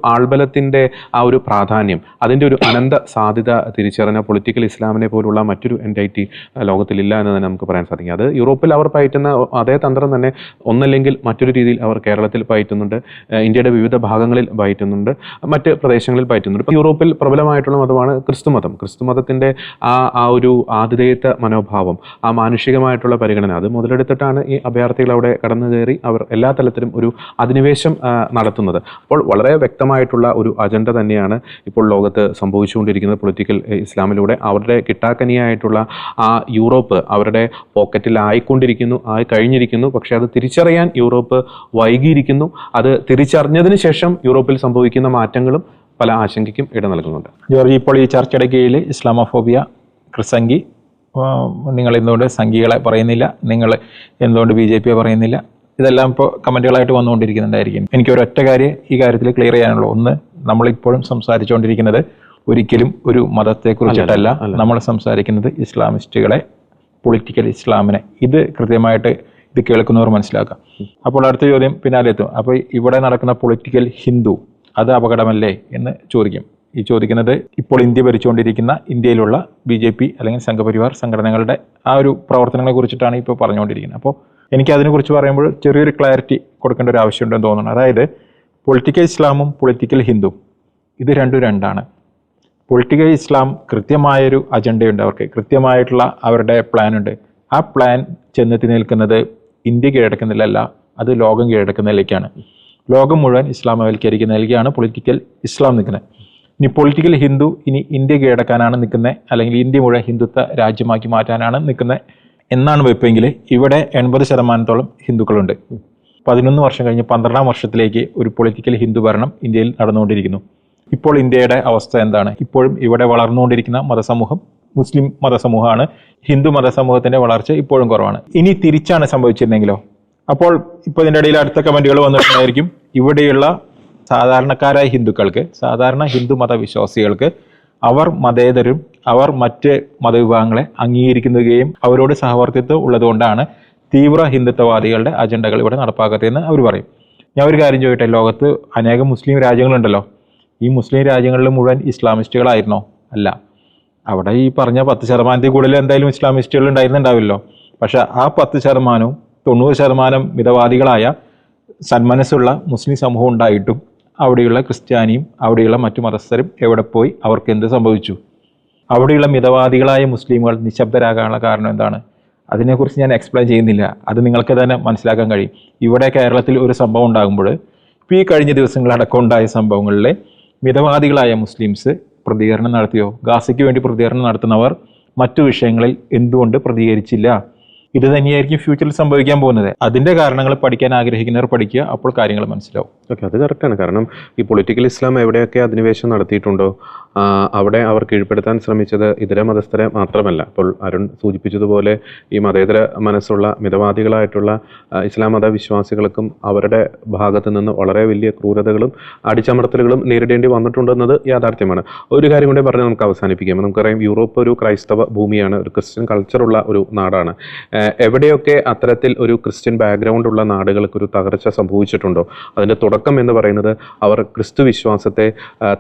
ആൾബലത്തിന്റെ ആ ഒരു പ്രാധാന്യം അതിന്റെ ഒരു അനന്ത സാധ്യത തിരിച്ചറിഞ്ഞ പൊളിറ്റിക്കൽ ഇസ്ലാമിനെ പോലുള്ള മറ്റൊരു എന്റൈറ്റി ലോകത്തിലില്ല എന്ന് തന്നെ നമുക്ക് പറയാൻ സാധിക്കും. അത് യൂറോപ്പിൽ അവർ പയറ്റുന്ന അതേ തന്ത്രം തന്നെ ഒന്നല്ലെങ്കിൽ മറ്റൊരു രീതിയിൽ അവർ കേരളത്തിൽ പയറ്റുന്നുണ്ട് ഇന്ത്യയുടെ വിവിധ ഭാഗങ്ങളിൽ പയറ്റുന്നുണ്ട് മറ്റ് പ്രദേശങ്ങളിൽ പയറ്റുന്നുണ്ട്. ഇപ്പോൾ യൂറോപ്പിൽ പ്രബലമായിട്ടുള്ള മതമാണ് ക്രിസ്തുമതം. ക്രിസ്തുമതത്തിന്റെ ആ ആ ഒരു ആതിഥേയത്വ മനോഭാവം ആ മാനുഷികമായിട്ടുള്ള പരിഗണന അത് മുതലെടുത്തിട്ടാണ് ഈ അഭയാർത്ഥികൾ അവിടെ കടന്നു കയറി അവർ എല്ലാ തലത്തിലും ഒരു അധിനിവേശം നടത്തുന്നത്. അപ്പോൾ വളരെ വ്യക്തമായിട്ടുള്ള ഒരു അജണ്ട തന്നെയാണ് ഇപ്പോൾ ലോകത്ത് സംഭവിച്ചുകൊണ്ടിരിക്കുന്നത് പൊളിറ്റിക്കൽ ഇസ്ലാമിലൂടെ. അവരുടെ കിട്ടാക്കനിയായിട്ടുള്ള ആ യൂറോപ്പ് അവരുടെ പോക്കറ്റിലായിക്കൊണ്ടിരിക്കുന്നു ആയി കഴിഞ്ഞിരിക്കുന്നു. പക്ഷേ അത് തിരിച്ചറിയാൻ യൂറോപ്പ് വൈകിയിരിക്കുന്നു. അത് തിരിച്ചറിഞ്ഞതിന് ശേഷം യൂറോപ്പിൽ സംഭവിക്കുന്ന മാറ്റങ്ങളും പല ആശങ്കയ്ക്കും ഇട നൽകുന്നുണ്ട്. ജോർജ് ഇപ്പോൾ ഈ ചർച്ചയുടെ കീഴിൽ ഇസ്ലാമോഫോബിയ ക്രിസംഗി നിങ്ങൾ എന്തുകൊണ്ട് സംഘികളെ പറയുന്നില്ല നിങ്ങൾ എന്തുകൊണ്ട് ബി ജെ പിയെ പറയുന്നില്ല ഇതെല്ലാം ഇപ്പോൾ കമന്റുകളായിട്ട് വന്നുകൊണ്ടിരിക്കുന്നുണ്ടായിരിക്കും. എനിക്ക് ഒരൊറ്റ കാര്യം ഈ കാര്യത്തിൽ ക്ലിയർ ചെയ്യാനുള്ളൂ ഒന്ന് നമ്മളിപ്പോഴും സംസാരിച്ചുകൊണ്ടിരിക്കുന്നത് ഒരിക്കലും ഒരു മതത്തെക്കുറിച്ചിട്ടല്ല. നമ്മൾ സംസാരിക്കുന്നത് ഇസ്ലാമിസ്റ്റുകളെ പൊളിറ്റിക്കൽ ഇസ്ലാമിനെ. ഇത് കൃത്യമായിട്ട് ഇത് കേൾക്കുന്നവർ മനസ്സിലാക്കാം. അപ്പോൾ അടുത്ത ചോദ്യം പിന്നാലെ എത്തും. അപ്പോൾ ഇവിടെ നടക്കുന്ന പൊളിറ്റിക്കൽ ഹിന്ദു അത് അപകടമല്ലേ എന്ന് ചോദിക്കും. ഈ ചോദിക്കുന്നത് ഇപ്പോൾ ഇന്ത്യ ഭരിച്ചുകൊണ്ടിരിക്കുന്ന ഇന്ത്യയിലുള്ള ബി ജെ പി അല്ലെങ്കിൽ സംഘപരിവാർ സംഘടനകളുടെ ആ ഒരു പ്രവർത്തനങ്ങളെ കുറിച്ചിട്ടാണ് ഇപ്പോൾ പറഞ്ഞുകൊണ്ടിരിക്കുന്നത്. അപ്പോൾ എനിക്ക് അതിനെക്കുറിച്ച് പറയുമ്പോൾ ചെറിയൊരു ക്ലാരിറ്റി കൊടുക്കേണ്ട ഒരു ആവശ്യമുണ്ടെന്ന് തോന്നുന്നു. അതായത് പൊളിറ്റിക്കൽ ഇസ്ലാമും പൊളിറ്റിക്കൽ ഹിന്ദുവും. ഇത് രണ്ടും രണ്ടാണ്. പൊളിറ്റിക്കൽ ഇസ്ലാം കൃത്യമായൊരു അജണ്ടയുണ്ട് അവർക്ക്. കൃത്യമായിട്ടുള്ള അവരുടെ പ്ലാൻ ഉണ്ട് ആ പ്ലാൻ ചെന്നെത്തി നിൽക്കുന്നത് ഇന്ത്യ കീഴടക്കുന്നതിലല്ല അത് ലോകം കീഴടക്കുന്നതിലേക്കാണ്. ലോകം മുഴുവൻ ഇസ്ലാമവൽക്കരിക്കുന്നതിലേക്കാണ് പൊളിറ്റിക്കൽ ഇസ്ലാം നിൽക്കുന്നത്. ഇനി പൊളിറ്റിക്കൽ ഹിന്ദു ഇനി ഇന്ത്യ കീഴടക്കാനാണ് നിൽക്കുന്നത് അല്ലെങ്കിൽ ഇന്ത്യ മുഴുവൻ ഹിന്ദുത്വ രാജ്യമാക്കി മാറ്റാനാണ് നിൽക്കുന്നത് എന്നാണ് വെപ്പെങ്കിൽ ഇവിടെ എൺപത് ശതമാനത്തോളം ഹിന്ദുക്കളുണ്ട്. പതിനൊന്ന് വർഷം കഴിഞ്ഞ് പന്ത്രണ്ടാം വർഷത്തിലേക്ക് ഒരു പൊളിറ്റിക്കൽ ഹിന്ദു ഭരണം ഇന്ത്യയിൽ നടന്നുകൊണ്ടിരിക്കുന്നു. ഇപ്പോൾ ഇന്ത്യയുടെ അവസ്ഥ എന്താണ്? ഇപ്പോഴും ഇവിടെ വളർന്നുകൊണ്ടിരിക്കുന്ന മതസമൂഹം മുസ്ലിം മതസമൂഹമാണ്. ഹിന്ദു മതസമൂഹത്തിന്റെ വളർച്ച ഇപ്പോഴും കുറവാണ്. ഇനി തിരിച്ചാണ് സംഭവിച്ചിരുന്നെങ്കിലോ? അപ്പോൾ ഇപ്പോൾ ഇതിന്റെ ഇടയിൽ അടുത്ത കമന്റുകൾ വന്നിട്ടുണ്ടായിരിക്കും. ഇവിടെയുള്ള സാധാരണക്കാരായ ഹിന്ദുക്കൾക്ക് സാധാരണ ഹിന്ദു മതവിശ്വാസികൾക്ക് അവർ മതേതരും അവർ മറ്റ് മതവിഭാഗങ്ങളെ അംഗീകരിക്കുകയും അവരോട് സഹവർത്തിത്വം ഉള്ളതുകൊണ്ടാണ് തീവ്ര ഹിന്ദുത്വവാദികളുടെ അജണ്ടകൾ ഇവിടെ നടപ്പാക്കത്തതെന്ന് അവർ പറയും. ഞാൻ ഒരു കാര്യം ചോദിട്ടെ ലോകത്ത് അനേകം മുസ്ലിം രാജ്യങ്ങളുണ്ടല്ലോ. ഈ മുസ്ലിം രാജ്യങ്ങളിൽ മുഴുവൻ ഇസ്ലാമിസ്റ്റുകളായിരുന്നോ? അല്ല. അവിടെ ഈ പറഞ്ഞ പത്ത് ശതമാനത്തിൽ കൂടുതൽ എന്തായാലും ഇസ്ലാമിസ്റ്റുകൾ ഉണ്ടായിരുന്നുണ്ടാവില്ലോ. പക്ഷെ ആ പത്ത് ശതമാനവും തൊണ്ണൂറ് ശതമാനം മിതവാദികളായ സന്മനസ്സുള്ള മുസ്ലിം സമൂഹം ഉണ്ടായിട്ടും അവിടെയുള്ള ക്രിസ്ത്യാനിയും അവിടെയുള്ള മറ്റു മതസ്ഥരും എവിടെ പോയി? അവർക്ക് എന്ത് സംഭവിച്ചു? അവിടെയുള്ള മിതവാദികളായ മുസ്ലിമുകൾ നിശബ്ദരാകാനുള്ള കാരണം എന്താണ്? അതിനെക്കുറിച്ച് ഞാൻ എക്സ്പ്ലെയിൻ ചെയ്യുന്നില്ല. അത് നിങ്ങൾക്ക് തന്നെ മനസ്സിലാക്കാൻ കഴിയും. ഇവിടെ കേരളത്തിൽ ഒരു സംഭവം ഉണ്ടാകുമ്പോൾ ഇപ്പോൾ ഈ കഴിഞ്ഞ ദിവസങ്ങളടക്കം ഉണ്ടായ സംഭവങ്ങളിൽ മിതവാദികളായ മുസ്ലിംസ് പ്രതികരണം നടത്തിയോ? ഗാസയ്ക്ക് വേണ്ടി പ്രതികരണം നടത്തുന്നവർ മറ്റു വിഷയങ്ങളിൽ എന്തുകൊണ്ട് പ്രതികരിച്ചില്ല? ഇത് തന്നെയായിരിക്കും ഫ്യൂച്ചറിൽ സംഭവിക്കാൻ പോകുന്നത്. അതിന്റെ കാരണങ്ങൾ പഠിക്കാൻ ആഗ്രഹിക്കുന്നവർ പഠിക്കുക അപ്പോൾ കാര്യങ്ങൾ മനസ്സിലാവും. ഓക്കെ അത് കറക്റ്റാണ് കാരണം ഈ പൊളിറ്റിക്കൽ ഇസ്ലാം എവിടെയൊക്കെ അധിനിവേശം നടത്തിയിട്ടുണ്ടോ അവിടെ അവർ കീഴ്പ്പെടുത്താൻ ശ്രമിച്ചത് ഇതര മതസ്ഥരെ മാത്രമല്ല. അപ്പോൾ അരുൺ സൂചിപ്പിച്ചതുപോലെ ഈ മതേതര മനസ്സുള്ള മിതവാദികളായിട്ടുള്ള ഇസ്ലാം മത വിശ്വാസികൾക്കും അവരുടെ ഭാഗത്തു നിന്ന് വളരെ വലിയ ക്രൂരതകളും അടിച്ചമർത്തലുകളും നേരിടേണ്ടി വന്നിട്ടുണ്ടെന്നത് യാഥാർത്ഥ്യമാണ്. ഒരു കാര്യം കൂടി പറഞ്ഞ് നമുക്ക് അവസാനിപ്പിക്കാം. നമുക്കറിയാം യൂറോപ്പ് ഒരു ക്രൈസ്തവ ഭൂമിയാണ് ഒരു ക്രിസ്ത്യൻ കൾച്ചറുള്ള ഒരു നാടാണ്. എവിടെയൊക്കെ അത്തരത്തിൽ ഒരു ക്രിസ്ത്യൻ ബാക്ക്ഗ്രൗണ്ട് ഉള്ള നാടുകൾക്ക് ഒരു തകർച്ച സംഭവിച്ചിട്ടുണ്ടോ? അതിന്റെ തുടക്കം എന്ന് പറയുന്നത് അവർ ക്രിസ്തു വിശ്വാസത്തെ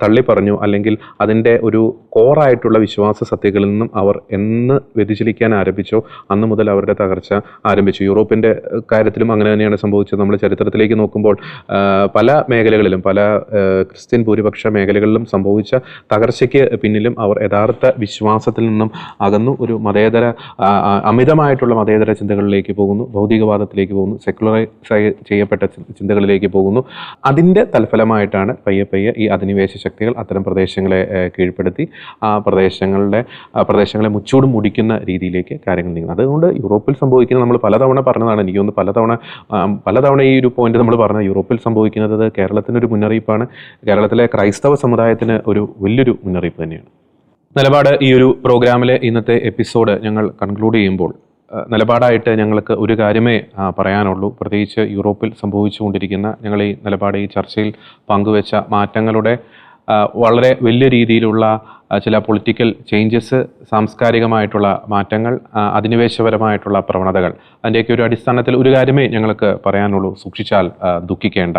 തള്ളി പറഞ്ഞു അല്ലെങ്കിൽ അതിന്റെ ഒരു കോറായിട്ടുള്ള വിശ്വാസ സത്യങ്ങളിൽ നിന്നും അവർ എന്ന് വ്യതിചലിക്കാൻ ആരംഭിച്ചോ അന്ന് മുതൽ അവരുടെ തകർച്ച ആരംഭിച്ചു. യൂറോപ്പിന്റെ കാര്യത്തിലും അങ്ങനെ തന്നെയാണ് സംഭവിച്ചത്. നമ്മൾ ചരിത്രത്തിലേക്ക് നോക്കുമ്പോൾ പല മേഖലകളിലും പല ക്രിസ്ത്യൻ ഭൂരിപക്ഷ മേഖലകളിലും സംഭവിച്ച തകർച്ചയ്ക്ക് പിന്നിലും അവർ യഥാർത്ഥ വിശ്വാസത്തിൽ നിന്നും അകന്നു. ഒരു മതേതര അമിതമായിട്ടുള്ള മതേതര ചിന്തകളിലേക്ക് പോകുന്നു. ഭൗതികവാദത്തിലേക്ക് പോകുന്നു. സെക്കുലറൈസ് ചെയ്യപ്പെട്ട ചിന്തകളിലേക്ക് പോകുന്നു. അതിന്റെ തൽഫലമായിട്ടാണ് പയ്യെ പയ്യെ ഈ അധിനിവേശ ശക്തികൾ അത്തരം പ്രദേശങ്ങളെ കീഴ്പ്പെടുത്തി ആ പ്രദേശങ്ങളുടെ പ്രദേശങ്ങളെ മുച്ചൂടും മുടിക്കുന്ന രീതിയിലേക്ക് കാര്യങ്ങൾ നീങ്ങുന്നത് അതുകൊണ്ട് യൂറോപ്പിൽ സംഭവിക്കുന്നത് നമ്മൾ പലതവണ പറഞ്ഞതാണ് എനിക്ക് തോന്നുന്നു പലതവണ പലതവണ ഈ ഒരു പോയിന്റ് നമ്മൾ പറഞ്ഞ യൂറോപ്പിൽ സംഭവിക്കുന്നത് കേരളത്തിനൊരു മുന്നറിയിപ്പാണ്. കേരളത്തിലെ ക്രൈസ്തവ സമുദായത്തിന് ഒരു വലിയൊരു മുന്നറിയിപ്പ് തന്നെയാണ്. നിലപാട് ഈ ഒരു പ്രോഗ്രാമിലെ ഇന്നത്തെ എപ്പിസോഡ് ഞങ്ങൾ കൺക്ലൂഡ് ചെയ്യുമ്പോൾ നിലപാടായിട്ട് ഞങ്ങൾക്ക് ഒരു കാര്യമേ പറയാനുള്ളൂ. പ്രത്യേകിച്ച് യൂറോപ്പിൽ സംഭവിച്ചുകൊണ്ടിരിക്കുന്ന ഞങ്ങൾ ഈ നിലപാട് ഈ ചർച്ചയിൽ പങ്കുവെച്ച മാറ്റങ്ങളുടെ വളരെ വലിയ രീതിയിലുള്ള ചില പൊളിറ്റിക്കൽ ചേഞ്ചസ് സാംസ്കാരികമായിട്ടുള്ള മാറ്റങ്ങൾ അധിനിവേശപരമായിട്ടുള്ള പ്രവണതകൾ. അതിന്റെയൊക്കെ ഒരു അടിസ്ഥാനത്തിൽ ഒരു കാര്യമേ ഞങ്ങൾക്ക് പറയാനുള്ളൂ സൂക്ഷിച്ചാൽ ദുഃഖിക്കേണ്ട.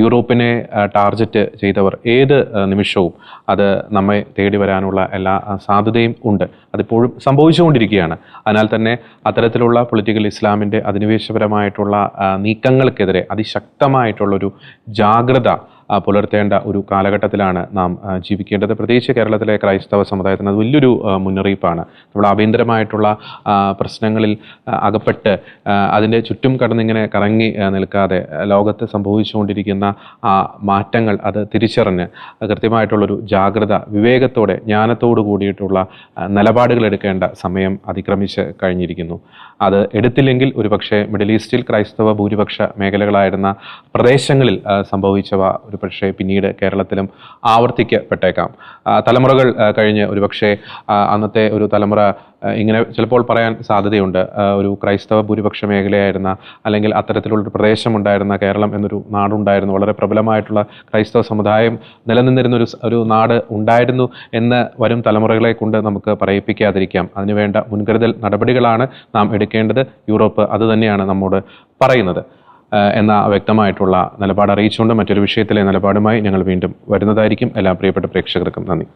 യൂറോപ്പിനെ ടാർഗറ്റ് ചെയ്തവർ ഏത് നിമിഷവും അത് നമ്മെ തേടി വരാനുള്ള എല്ലാ സാധ്യതയും ഉണ്ട്. അതിപ്പോഴും സംഭവിച്ചുകൊണ്ടിരിക്കുകയാണ്. അതിനാൽ തന്നെ അത്തരത്തിലുള്ള പൊളിറ്റിക്കൽ ഇസ്ലാമിന്റെ അധിനിവേശപരമായിട്ടുള്ള നീക്കങ്ങൾക്കെതിരെ അതിശക്തമായിട്ടുള്ളൊരു ജാഗ്രത പുലർത്തേണ്ട ഒരു കാലഘട്ടത്തിലാണ് നാം ജീവിക്കേണ്ടത്. പ്രത്യേകിച്ച് കേരളത്തിലെ ക്രൈസ്തവ സമുദായത്തിന് അത് വലിയൊരു മുന്നറിയിപ്പാണ്. നമ്മൾ ആഭ്യന്തരമായിട്ടുള്ള പ്രശ്നങ്ങളിൽ അകപ്പെട്ട് അതിന്റെ ചുറ്റും കടന്നിങ്ങനെ കറങ്ങി നിൽക്കാതെ ലോകത്ത് സംഭവിച്ചുകൊണ്ടിരിക്കുന്ന ആ മാറ്റങ്ങൾ അത് തിരിച്ചറിഞ്ഞ് കൃത്യമായിട്ടുള്ളൊരു ജാഗ്രത വിവേകത്തോടെ ജ്ഞാനത്തോടു കൂടിയിട്ടുള്ള നിലപാടുകൾ എടുക്കേണ്ട സമയം അതിക്രമിച്ച് കഴിഞ്ഞിരിക്കുന്നു. അത് എടുത്തില്ലെങ്കിൽ ഒരുപക്ഷെ മിഡിൽ ഈസ്റ്റിൽ ക്രൈസ്തവ ഭൂരിപക്ഷ മേഖലകളായിരുന്ന പ്രദേശങ്ങളിൽ ആ, സംഭവിച്ചവ ഒരുപക്ഷെ പിന്നീട് കേരളത്തിലും ആവർത്തിക്കപ്പെട്ടേക്കാം. തലമുറകൾ കഴിഞ്ഞ് ഒരുപക്ഷെ പക്ഷേ അന്നത്തെ ഒരു തലമുറ ഇങ്ങനെ ചിലപ്പോൾ പറയാൻ സാധ്യതയുണ്ട്. ഒരു ക്രൈസ്തവ ഭൂരിപക്ഷ മേഖലയായിരുന്ന അല്ലെങ്കിൽ അത്തരത്തിലുള്ളൊരു പ്രദേശമുണ്ടായിരുന്ന കേരളം എന്നൊരു നാടുണ്ടായിരുന്നു. വളരെ പ്രബലമായിട്ടുള്ള ക്രൈസ്തവ സമുദായം നിലനിന്നിരുന്ന ഒരു ഒരു നാട് ഉണ്ടായിരുന്നു എന്ന് വരും തലമുറകളെ കൊണ്ട് നമുക്ക് പറയിപ്പിക്കാതിരിക്കാം. അതിനുവേണ്ട മുൻകരുതൽ നടപടികളാണ് നാം എടുക്കേണ്ടത്. യൂറോപ്പ് അത് തന്നെയാണ് നമ്മോട് പറയുന്നത്. എന്ന വ്യക്തമായിട്ടുള്ള നിലപാട് അറിയിച്ചുകൊണ്ട് മറ്റൊരു വിഷയത്തിലെ നിലപാടുമായി ഞങ്ങൾ വീണ്ടും വരുന്നതായിരിക്കും. എല്ലാ പ്രിയപ്പെട്ട പ്രേക്ഷകർക്കും നന്ദി.